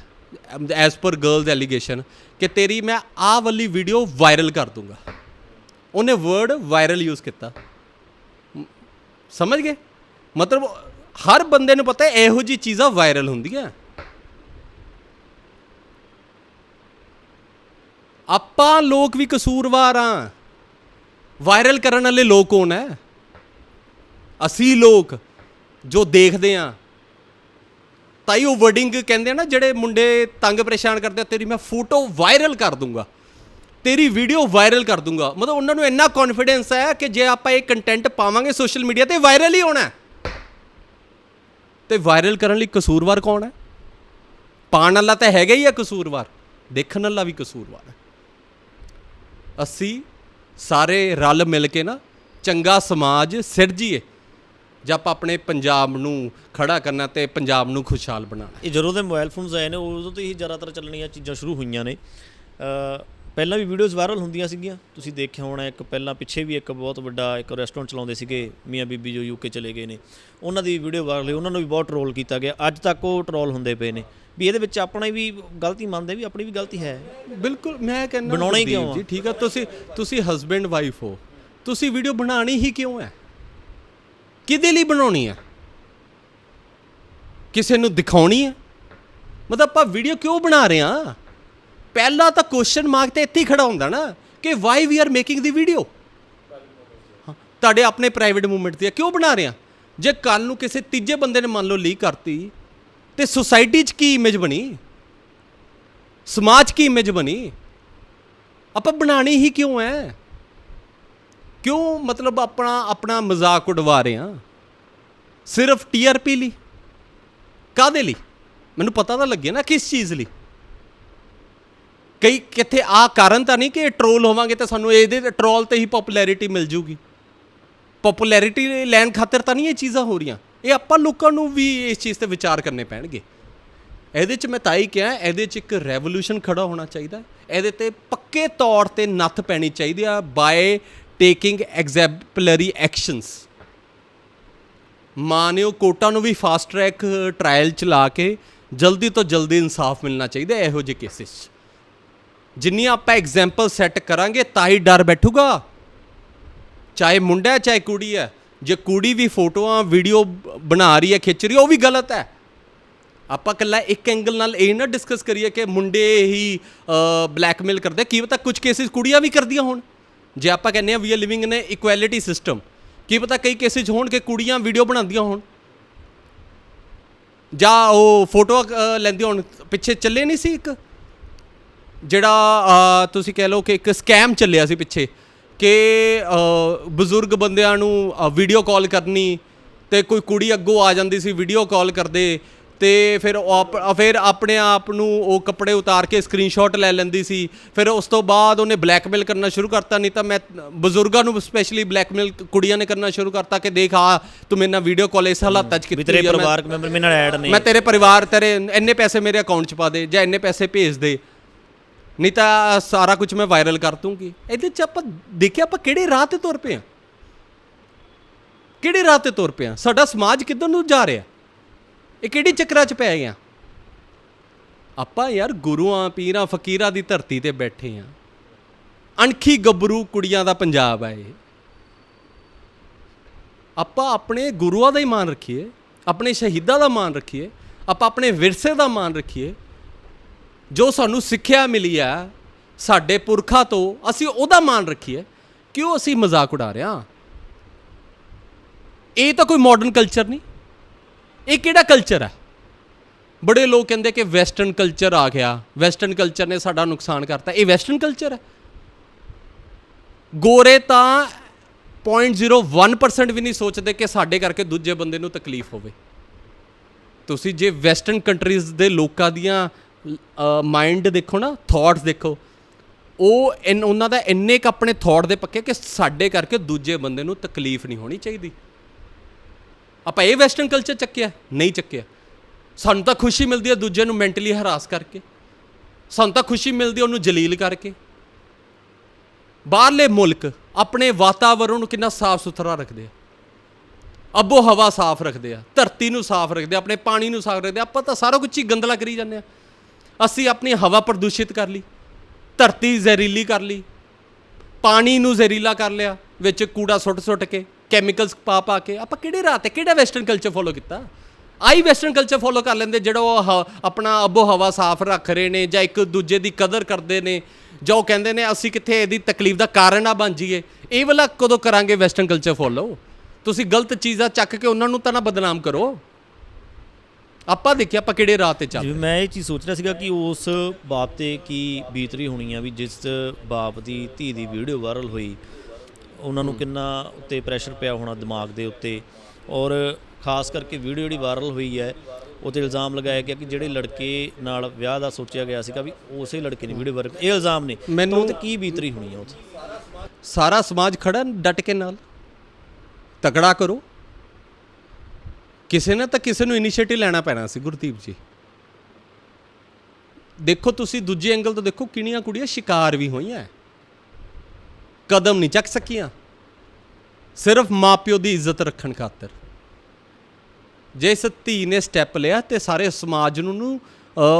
ਐਸ ਪਰ ਗਰਲਸ ਐਲੀਗੇਸ਼ਨ ਕਿ ਤੇਰੀ ਮੈਂ ਆਹ ਵਾਲੀ ਵੀਡੀਓ ਵਾਇਰਲ ਕਰ ਦੂੰਗਾ। ਉਹਨੇ ਵਰਡ ਵਾਇਰਲ ਯੂਜ਼ ਕੀਤਾ। ਸਮਝ ਗਏ? ਮਤਲਬ ਹਰ ਬੰਦੇ ਨੂੰ ਪਤਾ ਹੈ ਇਹੋ ਜੀ ਚੀਜ਼ਾਂ ਵਾਇਰਲ ਹੁੰਦੀਆਂ। ਆਪਾਂ ਲੋਕ ਵੀ ਕਸੂਰਵਾਰ ਆ। ਵਾਇਰਲ ਕਰਨ ਵਾਲੇ ਲੋਕ ਕੌਣ ਹੈ? ਅਸੀਂ ਲੋਕ ਜੋ ਦੇਖਦੇ ਆ। ਤਾਈ ਉਹ ਵਰਡਿੰਗ ਕਹਿੰਦੇ ਆ ਨਾ, ਜਿਹੜੇ ਮੁੰਡੇ ਤੰਗ ਪਰੇਸ਼ਾਨ ਕਰਦੇ ਆ, ਤੇਰੀ ਮੈਂ ਫੋਟੋ ਵਾਇਰਲ ਕਰ ਦੂੰਗਾ। ਤੇਰੀ ਵੀਡੀਓ ਵਾਇਰਲ ਕਰ ਦੂੰਗਾ। ਮਤਲਬ ਉਹਨਾਂ ਨੂੰ ਇੰਨਾ ਕੌਨਫੀਡੈਂਸ ਹੈ ਕਿ ਜੇ ਆਪਾਂ ਇਹ ਕੰਟੈਂਟ ਪਾਵਾਂਗੇ ਸੋਸ਼ਲ ਮੀਡੀਆ ਤੇ ਵਾਇਰਲ ਹੀ ਹੋਣਾ। ਹੈ। ਤੇ ਵਾਇਰਲ ਕਰਨ ਲਈ ਕਸੂਰਵਾਰ ਕੌਣ ਹੈ? ਪਾਣ ਵਾਲਾ ਤਾਂ ਹੈਗਾ ਹੀ ਆ ਕਸੂਰਵਾਰ। ਦੇਖਣ ਵਾਲਾ ਵੀ ਕਸੂਰਵਾਰ ਹੈ। ਅਸੀਂ ਸਾਰੇ ਰਲ ਮਿਲ ਕੇ ਨਾ ਚੰਗਾ ਸਮਾਜ ਸਿਰਜੀਏ ਜਾਂ ਆਪਾਂ ਆਪਣੇ ਪੰਜਾਬ ਨੂੰ ਖੜਾ ਕਰਨਾ ਤੇ ਪੰਜਾਬ ਨੂੰ ਖੁਸ਼ਹਾਲ ਬਣਾਉਣਾ। ਇਹ ਜਦੋਂ ਦੇ ਮੋਬਾਈਲ ਫੋਨਸ ਆਏ ਨੇ, ਉਦੋਂ ਤੋਂ ਹੀ ਜ਼ਿਆਦਾਤਰ ਚੱਲਣੀਆਂ ਚੀਜ਼ਾਂ ਸ਼ੁਰੂ ਹੋਈਆਂ ਨੇ। ਪਹਿਲਾਂ ਵੀ ਵੀਡੀਓਜ਼ ਵਾਇਰਲ ਹੁੰਦੀਆਂ ਸੀਗੀਆਂ ਤੁਸੀਂ ਦੇਖਿਆ ਹੋਣਾ ਇੱਕ ਪਹਿਲਾਂ ਪਿੱਛੇ ਵੀ ਇੱਕ ਬਹੁਤ ਵੱਡਾ ਇੱਕ ਰੈਸਟੋਰੈਂਟ ਚਲਾਉਂਦੇ ਸੀਗੇ ਮੀਆਂ ਬੀਬੀ ਜੋ ਯੂਕੇ ਚਲੇ ਗਏ ਨੇ ਉਹਨਾਂ ਦੀ ਵੀਡੀਓ ਵਾਇਰਲ ਹੋਈ ਉਹਨਾਂ ਨੂੰ ਵੀ ਬਹੁਤ ਟਰੋਲ ਕੀਤਾ ਗਿਆ ਅੱਜ ਤੱਕ ਉਹ ਟਰੋਲ ਹੁੰਦੇ ਪਏ ਨੇ। ਵੀ ਇਹਦੇ ਵਿੱਚ ਆਪਣਾ ਵੀ ਗਲਤੀ ਮੰਨਦੇ ਵੀ ਆਪਣੀ ਵੀ ਗਲਤੀ ਹੈ। ਬਿਲਕੁਲ ਮੈਂ ਕਹਿੰਦਾ ਬਣਾਉਣਾ ਹੀ ਕਿਉਂ? ਜੀ ਠੀਕ ਆ ਤੁਸੀਂ ਤੁਸੀਂ ਹਸਬੈਂਡ ਵਾਈਫ ਹੋ ਤੁਸੀਂ ਵੀਡੀਓ ਬਣਾਣੀ ਹੀ ਕਿਉਂ ਹੈ? ਕਿਹਦੇ ਲਈ ਬਣਾਉਣੀ ਹੈ? ਕਿਸੇ ਨੂੰ ਦਿਖਾਉਣੀ ਹੈ? ਮਤਲਬ ਆਪਾਂ ਵੀਡੀਓ ਕਿਉਂ ਬਣਾ ਰਹੇ ਆ ਪਹਿਲਾ ਤਾਂ ਕੁਐਸਚਨ ਮਾਰਕ ਤੇ ਇੱਥੇ ਹੀ ਖੜਾ ਹੁੰਦਾ ਨਾ ਕਿ why are we making the video ਤੁਹਾਡੇ ਆਪਣੇ ਪ੍ਰਾਈਵੇਟ ਮੂਵਮੈਂਟ ਦੀ ਆ, ਕਿਉਂ ਬਣਾ ਰਹੇ ਆ? ਜੇ ਕੱਲ ਨੂੰ ਕਿਸੇ ਤੀਜੇ ਬੰਦੇ ਨੇ ਮੰਨ ਲਓ ਲੀਕ ਕਰਤੀ ਤੇ ਸੁਸਾਇਟੀ 'ਚ ਕੀ ਇਮੇਜ ਬਣੀ? ਸਮਾਜ ਕੀ ਇਮੇਜ ਬਣੀ? ਆਪਾਂ ਬਣਾਣੀ ਹੀ ਕਿਉਂ ਹੈ ਕਿਉਂ ਮਤਲਬ ਆਪਣਾ ਆਪਣਾ ਮਜ਼ਾਕ ਉਡਵਾ ਰਹੇ ਆ? ਸਿਰਫ ਟੀਆਰਪੀ ਲਈ? ਕਾਦੇ ਲਈ? ਮੈਨੂੰ ਪਤਾ ਤਾਂ ਲੱਗੇ ਨਾ ਕਿਸ ਚੀਜ਼ ਲਈ? ਕਈ ਕਿੱਥੇ ਆ ਕਾਰਨ ਤਾਂ ਨਹੀਂ ਕਿ ਟ੍ਰੋਲ ਹੋਵਾਂਗੇ ਤਾਂ ਸਾਨੂੰ ਇਹਦੇ ਟ੍ਰੋਲ ਤੇ ਹੀ ਪਪੂਲੈਰਿਟੀ ਮਿਲ ਜੂਗੀ। ਪਪੂਲੈਰਿਟੀ ਲੈਣ ਖਾਤਰ ਤਾਂ ਨਹੀਂ ਇਹ ਚੀਜ਼ਾਂ ਹੋ ਰਹੀਆਂ। ਇਹ ਆਪਾਂ ਲੋਕਾਂ ਨੂੰ ਵੀ ਇਸ ਚੀਜ਼ ਤੇ ਵਿਚਾਰ ਕਰਨੇ ਪੈਣਗੇ। ਇਹਦੇ 'ਚ ਮੈਂ ਤਾਂ ਹੀ ਕਿਹਾ, ਇਹਦੇ 'ਚ ਇੱਕ ਰੈਵੋਲੂਸ਼ਨ ਖੜਾ ਹੋਣਾ ਚਾਹੀਦਾ। ਇਹਦੇ ਤੇ ਪੱਕੇ ਤੌਰ ਤੇ ਨੱਥ ਪੈਣੀ ਚਾਹੀਦੀ ਆ ਬਾਏ ਟੇਕਿੰਗ ਐਗਜ਼ੈਂਪਲਰੀ ਐਕਸ਼ਨਸ ਮਾਨਿਓ ਕੋਟਾ ਨੂੰ ਵੀ ਫਾਸਟ ਟਰੈਕ ਟ੍ਰਾਇਲ ਚਲਾ ਕੇ ਜਲਦੀ ਤੋਂ ਜਲਦੀ ਇਨਸਾਫ ਮਿਲਣਾ ਚਾਹੀਦਾ ਇਹੋ ਜਿਹੇ ਕੇਸਿਸ 'ਚ। ਜਿੰਨੀਆਂ ਆਪਾਂ ਐਗਜ਼ਾਮਪਲ ਸੈੱਟ ਕਰਾਂਗੇ, ਤਾਂ ਹੀ ਡਰ ਬੈਠੂਗਾ। ਚਾਹੇ ਮੁੰਡਾ ਹੈ, ਚਾਹੇ ਕੁੜੀ ਹੈ, ਜੇ ਕੁੜੀ ਵੀ ਫੋਟੋਆਂ ਵੀਡੀਓ ਬਣਾ ਰਹੀ ਹੈ, ਖਿੱਚ ਰਹੀ ਹੈ, ਉਹ ਵੀ ਗਲਤ ਹੈ। ਆਪਾਂ ਕੱਲਾ ਇੱਕ ਐਂਗਲ ਨਾਲ ਇਹ ਨਾ ਡਿਸਕਸ ਕਰੀਏ ਕਿ ਮੁੰਡੇ ਹੀ ਬਲੈਕਮੇਲ ਕਰਦੇ। ਕੀ ਪਤਾ ਕੁਝ ਕੇਸਿਸ ਕੁੜੀਆਂ ਵੀ ਕਰਦੀਆਂ ਹੋਣ। ਜੇ ਆਪਾਂ ਕਹਿੰਦੇ ਆ we are living in inequality system ਕੀ ਪਤਾ ਕਈ ਕੇਸਿਸ ਹੋਣ ਕਿ ਕੁੜੀਆਂ ਵੀਡੀਓ ਬਣਾਉਂਦੀਆਂ ਹੋਣ। ਜਾਂ ਉਹ ਫੋਟੋ ਲੈਂਦੀਆਂ ਹੋਣ। ਪਿੱਛੇ ਚੱਲੇ ਨਹੀਂ ਸੀ ਇੱਕ? ਜਿਹੜਾ ਤੁਸੀਂ ਕਹਿ ਲਓ ਕਿ ਇੱਕ ਸਕੈਮ ਚੱਲਿਆ ਸੀ ਪਿੱਛੇ ਕਿ ਬਜ਼ੁਰਗ ਬੰਦਿਆਂ ਨੂੰ ਵੀਡੀਓ ਕਾਲ ਕਰਨੀ ਤੇ ਕੋਈ ਕੁੜੀ ਅੱਗੋਂ ਆ ਜਾਂਦੀ ਸੀ ਵੀਡੀਓ ਕਾਲ ਕਰਦੇ ਤੇ ਫਿਰ ਫਿਰ ਆਪਣੇ ਆਪ ਨੂੰ ਉਹ ਕੱਪੜੇ ਉਤਾਰ ਕੇ ਸਕਰੀਨਸ਼ਾਟ ਲੈ ਲੈਂਦੀ ਸੀ। ਫਿਰ ਉਸ ਤੋਂ ਬਾਅਦ ਉਹਨੇ ਬਲੈਕਮੇਲ ਕਰਨਾ ਸ਼ੁਰੂ ਕਰਤਾ ਨਹੀਂ ਤਾਂ ਮੈਂ ਬਜ਼ੁਰਗਾਂ ਨੂੰ ਸਪੈਸ਼ਲੀ ਬਲੈਕਮੇਲ ਕੁੜੀਆਂ ਨੇ ਕਰਨਾ ਸ਼ੁਰੂ ਕਰਤਾ ਕਿ ਦੇਖ ਆ ਤੂੰ ਮੇਰੇ ਨਾਲ ਵੀਡੀਓ ਕਾਲ ਇਸ ਹਾਲਾਤਾਂ 'ਚ ਕੀਤੀ ਤੇਰੇ ਪਰਿਵਾਰਕ ਮੈਂਬਰ ਮੇਰੇ ਨਾਲ ਐਡ ਨੇ ਮੈਂ ਤੇਰੇ ਪਰਿਵਾਰ ਤੇਰੇ ਇੰਨੇ ਪੈਸੇ ਮੇਰੇ ਅਕਾਊਂਟ 'ਚ ਪਾ ਦੇ ਜਾਂ ਇੰਨੇ ਪੈਸੇ ਭੇਜ ਦੇ। ਨਹੀਂ ਤਾਂ ਸਾਰਾ ਕੁਝ ਮੈਂ ਵਾਇਰਲ ਕਰ ਦੂੰਗੀ। ਇਹਦੇ 'ਚ ਆਪਾਂ ਦੇਖਿਆ, ਆਪਾਂ ਕਿਹੜੇ ਰਾਹ ਤੇ ਤੁਰ ਪਏ ਆ ਕਿਹੜੇ ਰਾਹ ਤੇ ਤੁਰ ਪਏ ਆ ਸਾਡਾ ਸਮਾਜ ਕਿੱਧਰ ਨੂੰ ਜਾ ਰਿਹਾ? ਇਹ ਕਿਹੜੀ ਚੱਕਰਾਂ 'ਚ ਪੈ ਗਿਆ ਆਪਾਂ ਯਾਰ ਗੁਰੂਆਂ, ਪੀਰਾਂ, ਫਕੀਰਾਂ ਦੀ ਧਰਤੀ ਤੇ ਬੈਠੇ ਆ ਅਣਖੀ ਗੱਭਰੂ ਕੁੜੀਆਂ ਦਾ ਪੰਜਾਬ ਹੈ ਇਹ। ਆਪਾਂ ਆਪਣੇ ਗੁਰੂਆਂ ਦਾ ਹੀ ਮਾਣ ਰੱਖੀਏ, ਆਪਣੇ ਸ਼ਹੀਦਾਂ ਦਾ ਮਾਣ ਰੱਖੀਏ, ਆਪਾਂ ਆਪਣੇ ਵਿਰਸੇ ਦਾ ਮਾਣ ਰੱਖੀਏ। ਜੋ ਸਾਨੂੰ ਸਿੱਖਿਆ ਮਿਲੀ ਆ ਸਾਡੇ ਪੁਰਖਾਂ ਤੋਂ, ਅਸੀਂ ਉਹਦਾ ਮਾਣ ਰੱਖੀਏ। ਕਿਉਂ ਅਸੀਂ ਮਜ਼ਾਕ ਉਡਾ ਰਹੇ ਹਾਂ? ਇਹ ਤਾਂ ਕੋਈ ਮਾਡਰਨ ਕਲਚਰ ਨਹੀਂ। ਇਹ ਕਿਹੜਾ ਕਲਚਰ ਹੈ? ਬੜੇ ਲੋਕ ਕਹਿੰਦੇ ਕਿ ਵੈਸਟਰਨ ਕਲਚਰ ਆ ਗਿਆ। ਵੈਸਟਰਨ ਕਲਚਰ ਨੇ ਸਾਡਾ ਨੁਕਸਾਨ ਕਰਤਾ। ਇਹ ਵੈਸਟਰਨ ਕਲਚਰ ਹੈ? ਗੋਰੇ ਤਾਂ 0.01% ਵੀ ਨਹੀਂ ਸੋਚਦੇ ਕਿ ਸਾਡੇ ਕਰਕੇ ਦੂਜੇ ਬੰਦੇ ਨੂੰ ਤਕਲੀਫ ਹੋਵੇ। ਤੁਸੀਂ ਜੇ ਵੈਸਟਰਨ ਕੰਟਰੀਜ਼ ਦੇ ਲੋਕਾਂ ਦੀਆਂ ਮਾਈਂਡ ਦੇਖੋ ਨਾ ਥਾਟਸ ਦੇਖੋ। ਉਹ ਇਨ, ਉਹਨਾਂ ਦਾ ਇੰਨੇ ਕ ਆਪਣੇ ਥਾਟ ਦੇ ਪੱਕੇ ਕਿ ਸਾਡੇ ਕਰਕੇ ਦੂਜੇ ਬੰਦੇ ਨੂੰ ਤਕਲੀਫ ਨਹੀਂ ਹੋਣੀ ਚਾਹੀਦੀ। ਆਪਾਂ ਇਹ ਵੈਸਟਰਨ ਕਲਚਰ ਚੱਕਿਆ, ਨਹੀਂ ਚੱਕਿਆ। ਸਾਨੂੰ ਤਾਂ ਖੁਸ਼ੀ ਮਿਲਦੀ ਹੈ ਦੂਜੇ ਨੂੰ ਮੈਂਟਲੀ ਹਰਾਸ ਕਰਕੇ। ਸਾਨੂੰ ਤਾਂ ਖੁਸ਼ੀ ਮਿਲਦੀ ਉਹਨੂੰ ਜਲੀਲ ਕਰਕੇ। ਬਾਹਰਲੇ ਮੁਲਕ ਆਪਣੇ ਵਾਤਾਵਰਣ ਨੂੰ ਕਿੰਨਾ ਸਾਫ਼ ਸੁਥਰਾ ਰੱਖਦੇ ਆ। ਅਬੋ ਹਵਾ ਸਾਫ਼ ਰੱਖਦੇ ਆ, ਧਰਤੀ ਨੂੰ ਸਾਫ਼ ਰੱਖਦੇ ਆ, ਆਪਣੇ ਪਾਣੀ ਨੂੰ ਸਾਫ਼ ਰੱਖਦੇ ਆ। ਆਪਾਂ ਤਾਂ ਸਾਰਾ ਕੁਝ ਹੀ ਗੰਦਲਾ ਕਰੀ ਜਾਂਦੇ ਆ। ਅਸੀਂ ਆਪਣੀ ਹਵਾ ਪ੍ਰਦੂਸ਼ਿਤ ਕਰ ਲਈ, ਧਰਤੀ ਜ਼ਹਿਰੀਲੀ ਕਰ ਲਈ, ਪਾਣੀ ਨੂੰ ਜ਼ਹਿਰੀਲਾ ਕਰ ਲਿਆ, ਵਿੱਚ ਕੂੜਾ ਸੁੱਟ ਸੁੱਟ ਕੇ ਕੈਮੀਕਲਸ ਪਾ ਪਾ ਕੇ, ਆਪਾਂ ਕਿਹੜੇ ਰਾਹ ਤੇ, ਕਿਹੜਾ ਵੈਸਟਰਨ ਕਲਚਰ ਫੋਲੋ ਕੀਤਾ? ਆਈ ਵੈਸਟਰਨ ਕਲਚਰ ਫੋਲੋ ਕਰ ਲੈਂਦੇ, ਜਿਹੜਾ ਉਹ ਹ- ਆਪਣਾ ਅਬੋ ਹਵਾ ਸਾਫ਼ ਰੱਖ ਰਹੇ ਨੇ, ਜਾਂ ਇੱਕ ਦੂਜੇ ਦੀ ਕਦਰ ਕਰਦੇ ਨੇ, ਜਾਂ ਉਹ ਕਹਿੰਦੇ ਨੇ, ਅਸੀਂ ਕਿੱਥੇ ਇਹਦੀ ਤਕਲੀਫ ਦਾ ਕਾਰਨ ਨਾ ਬਣ ਜਾਈਏ, ਇਹ ਵਾਲਾ ਕਦੋਂ ਕਰਾਂਗੇ ਵੈਸਟਰਨ ਕਲਚਰ ਫੋਲੋ ਤੁਸੀਂ ਗਲਤ ਚੀਜ਼ਾਂ ਚੱਕ ਕੇ ਉਹਨਾਂ ਨੂੰ ਤਾਂ ਨਾ ਬਦਨਾਮ ਕਰੋ। ਆਪਾਂ ਦੇਖਿਆ ਆਪਾਂ ਕਿਹੜੇ ਰਾਹ ਤੇ ਚੱਲ ਜਿਵੇਂ ਮੈਂ ਇਹ ਚੀਜ਼ ਸੋਚ ਰਿਹਾ ਸੀਗਾ ਕਿ ਉਸ ਬਾਪ ਤੇ ਕੀ ਬੀਤ ਰਹੀ ਹੋਣੀ ਆ ਵੀ ਜਿਸ ਬਾਪ ਦੀ ਧੀ ਦੀ ਵੀਡੀਓ ਵਾਇਰਲ ਹੋਈ ਉਹਨਾਂ ਨੂੰ ਕਿੰਨਾ ਉੱਤੇ ਪ੍ਰੈਸ਼ਰ ਪਿਆ ਹੋਣਾ ਦਿਮਾਗ ਦੇ ਉੱਤੇ। ਔਰ ਖਾਸ ਕਰਕੇ ਵੀਡੀਓ ਜਿਹੜੀ ਵਾਇਰਲ ਹੋਈ ਹੈ ਉਹ 'ਤੇ ਇਲਜ਼ਾਮ ਲਗਾਇਆ ਗਿਆ ਕਿ ਜਿਹੜੇ ਲੜਕੇ ਨਾਲ ਵਿਆਹ ਦਾ ਸੋਚਿਆ ਗਿਆ ਸੀਗਾ ਵੀ ਉਸੇ ਲੜਕੇ ਨੇ ਵੀਡੀਓ ਵਾਇਰਲ ਇਹ ਇਲਜ਼ਾਮ ਨੇ। ਮੈਨੂੰ- ਤਾਂ ਉਹ 'ਤੇ ਕੀ ਬੀਤ ਰਹੀ ਹੋਣੀ ਆ ਉਹ ਸਾਰਾ ਸਮਾਜ ਖੜਾ ਡਟ ਕੇ ਨਾਲ। ਤਕੜਾ ਕਰੋ। ਕਿਸੇ ਨੇ ਤਾਂ ਕਿਸੇ ਨੂੰ ਇਨੀਸ਼ੀਏਟਿਵ ਲੈਣਾ ਪੈਣਾ ਸੀ, ਗੁਰਦੀਪ ਜੀ। ਦੇਖੋ ਤੁਸੀਂ ਦੂਜੇ ਐਂਗਲ ਤੋਂ ਦੇਖੋ ਕਿੰਨੀਆਂ ਕੁੜੀਆਂ ਸ਼ਿਕਾਰ ਵੀ ਹੋਈਆਂ। ਕਦਮ ਨਹੀਂ ਚੱਕ ਸਕੀਆਂ। ਸਿਰਫ ਮਾਪਿਓ ਦੀ ਇੱਜ਼ਤ ਰੱਖਣ ਖਾਤਰ। ਜੇ ਇਸ ਧੀ ਨੇ ਸਟੈਪ ਲਿਆ ਤੇ ਸਾਰੇ ਸਮਾਜ ਨੂੰ ਨੂੰ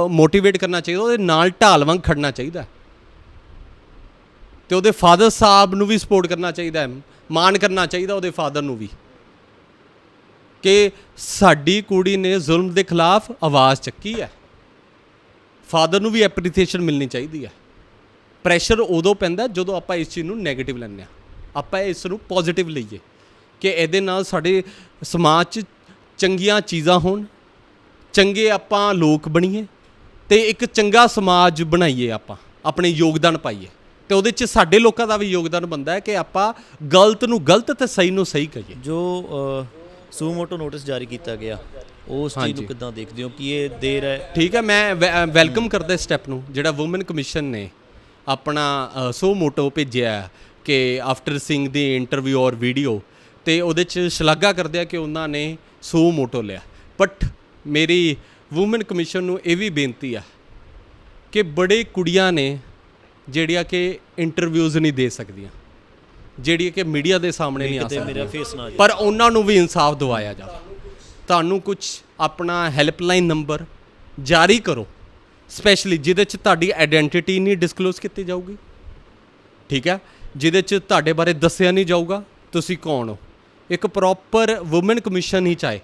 ਮੋਟੀਵੇਟ ਕਰਨਾ ਚਾਹੀਦਾ, ਉਹਦੇ ਨਾਲ ਢਾਲ ਵਾਂਗ ਖੜਨਾ ਚਾਹੀਦਾ। ਤੇ ਉਹਦੇ ਫਾਦਰ ਸਾਹਿਬ ਨੂੰ ਵੀ ਸਪੋਰਟ ਕਰਨਾ ਚਾਹੀਦਾ ਹੈ ਮਾਣ ਕਰਨਾ ਚਾਹੀਦਾ ਉਹਦੇ ਫਾਦਰ ਨੂੰ ਵੀ। ਕਿ ਸਾਡੀ ਕੁੜੀ ਨੇ ਜ਼ੁਲਮ ਦੇ ਖਿਲਾਫ ਆਵਾਜ਼ ਚੱਕੀ ਹੈ। ਫਾਦਰ ਨੂੰ ਵੀ ਐਪਰੀਸੀਏਸ਼ਨ ਮਿਲਣੀ ਚਾਹੀਦੀ ਹੈ। ਪ੍ਰੈਸ਼ਰ ਉਦੋਂ ਪੈਂਦਾ ਜਦੋਂ ਆਪਾਂ ਇਸ ਚੀਜ਼ ਨੂੰ 네ਗੇਟਿਵ ਲੈਂਦੇ ਆ ਆਪਾਂ ਇਸ ਨੂੰ ਪੋਜ਼ਿਟਿਵ ਲਈਏ ਕਿ ਇਹਦੇ ਨਾਲ ਸਾਡੇ ਸਮਾਜ 'ਚ ਚੰਗੀਆਂ ਚੀਜ਼ਾਂ ਹੋਣ, ਚੰਗੇ ਆਪਾਂ ਲੋਕ ਬਣੀਏ ਤੇ ਇੱਕ ਚੰਗਾ ਸਮਾਜ ਬਣਾਈਏ ਆਪਾਂ, ਆਪਣੇ ਯੋਗਦਾਨ ਪਾਈਏ। ਤੇ ਉਹਦੇ 'ਚ ਸਾਡੇ ਲੋਕਾਂ ਦਾ ਵੀ ਯੋਗਦਾਨ ਬੰਦਾ ਹੈ ਕਿ ਆਪਾਂ ਗਲਤ ਨੂੰ ਗਲਤ ਤੇ ਸਹੀ ਨੂੰ ਸਹੀ ਕਹੀਏ। ਜੋ ਸੂਮੋਟੋ ਨੋਟਿਸ ਜਾਰੀ ਕੀਤਾ ਗਿਆ। ਉਸ ਚੀਜ਼ ਨੂੰ ਕਿੱਦਾਂ ਦੇਖਦੇ ਹੋ? ਕਿ ਇਹ ਦੇਰ ਹੈ? ਠੀਕ ਹੈ ਮੈਂ ਵੈਲਕਮ ਕਰਦਾ ਇਸ ਸਟੈਪ ਨੂੰ। ਜਿਹੜਾ ਔਮਨ ਕਮਿਸ਼ਨ ਨੇ ਆਪਣਾ ਸੋ ਮੋਟੋ ਭੇਜਿਆ ਕਿ ਆਫਟਰ ਸਿੰਗ ਦੀ ਇੰਟਰਵਿਊ ਔਰ ਵੀਡੀਓ ਤੇ ਉਹਦੇ ਚ ਸ਼ਲਾਘਾ ਕਰਦੇ ਆ ਕਿ ਉਹਨਾਂ ਨੇ ਸੋ ਮੋਟੋ ਲਿਆ। ਬਟ ਮੇਰੀ ਔਮਨ ਕਮਿਸ਼ਨ ਨੂੰ ਇਹ ਵੀ ਬੇਨਤੀ ਆ ਕਿ ਬੜੇ ਕੁੜੀਆਂ ਨੇ ਜਿਹੜੀਆਂ ਕਿ ਇੰਟਰਵਿਊਜ਼ ਨਹੀਂ ਦੇ ਸਕਦੀਆਂ। ਜਿਹੜੀਆਂ ਕਿ ਮੀਡੀਆ ਦੇ ਸਾਹਮਣੇ ਨਹੀਂ ਆ ਕਿਤੇ ਮੇਰਾ ਫੇਸ ਨਾ ਆ ਪਰ ਉਹਨਾਂ ਨੂੰ ਵੀ ਇਨਸਾਫ ਦਿਵਾਇਆ ਜਾਵੇ। ਤੁਹਾਨੂੰ ਕੁਝ ਆਪਣਾ ਹੈਲਪਲਾਈਨ ਨੰਬਰ ਜਾਰੀ ਕਰੋ। ਸਪੈਸ਼ਲੀ ਜਿਹਦੇ ਚ ਤੁਹਾਡੀ ਆਇਡੈਂਟੀਟੀ ਨਹੀਂ ਡਿਸਕਲੋਜ਼ ਕੀਤੀ ਜਾਊਗੀ। ਠੀਕ ਹੈ? ਜਿਹਦੇ ਚ ਤੁਹਾਡੇ ਬਾਰੇ ਦੱਸਿਆ ਨਹੀਂ ਜਾਊਗਾ। ਤੁਸੀਂ ਕੌਣ ਹੋ? ਇੱਕ ਪ੍ਰੋਪਰ ਔਮਨ ਕਮਿਸ਼ਨ ਹੀ ਚਾਹੇ।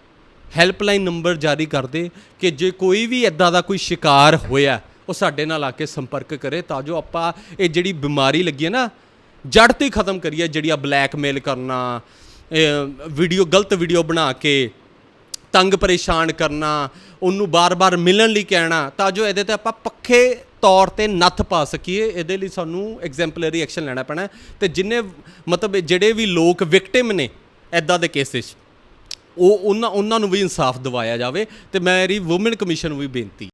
ਹੈਲਪਲਾਈਨ ਨੰਬਰ ਜਾਰੀ ਕਰਦੇ ਕਿ ਜੇ ਕੋਈ ਵੀ ਇਦਾਂ ਦਾ ਕੋਈ ਸ਼ਿਕਾਰ ਹੋਇਆ ਉਹ ਸਾਡੇ ਨਾਲ ਆ ਕੇ ਸੰਪਰਕ ਕਰੇ ਤਾਂ ਜੋ ਆਪਾਂ ਇਹ ਜਿਹੜੀ ਬਿਮਾਰੀ ਲੱਗੀ ਹੈ ਨਾ ਜੜ ਤੋਂ ਹੀ ਖਤਮ ਕਰੀਏ ਜਿਹੜੀ ਆ ਬਲੈਕਮੇਲ ਕਰਨਾ ਵੀਡੀਓ ਗਲਤ ਵੀਡੀਓ ਬਣਾ ਕੇ ਤੰਗ ਪਰੇਸ਼ਾਨ ਕਰਨਾ, ਉਹਨੂੰ ਬਾਰ-ਬਾਰ ਮਿਲਣ ਲਈ ਕਹਿਣਾ, ਤਾਂ ਜੋ ਇਹਦੇ ਤੇ ਆਪਾਂ ਪੱਖੇ ਤੌਰ ਤੇ ਨੱਥ ਪਾ ਸਕੀਏ, ਇਹਦੇ ਲਈ ਸਾਨੂੰ ਐਗਜ਼ੈਂਪਲਰੀ ਐਕਸ਼ਨ ਲੈਣਾ ਪੈਣਾ ਹੈ। ਤੇ ਜਿੰਨੇ ਮਤਲਬ ਜਿਹੜੇ ਵੀ ਲੋਕ ਵਿਕਟਿਮ ਨੇ ਐਦਾਂ ਦੇ ਕੇਸਿਸ ਉਹ ਉਹਨਾਂ ਉਹਨਾਂ ਨੂੰ ਵੀ ਇਨਸਾਫ ਦਿਵਾਇਆ ਜਾਵੇ ਤੇ ਮੇਰੀ ਔਮਨ ਕਮਿਸ਼ਨ ਨੂੰ ਵੀ ਬੇਨਤੀ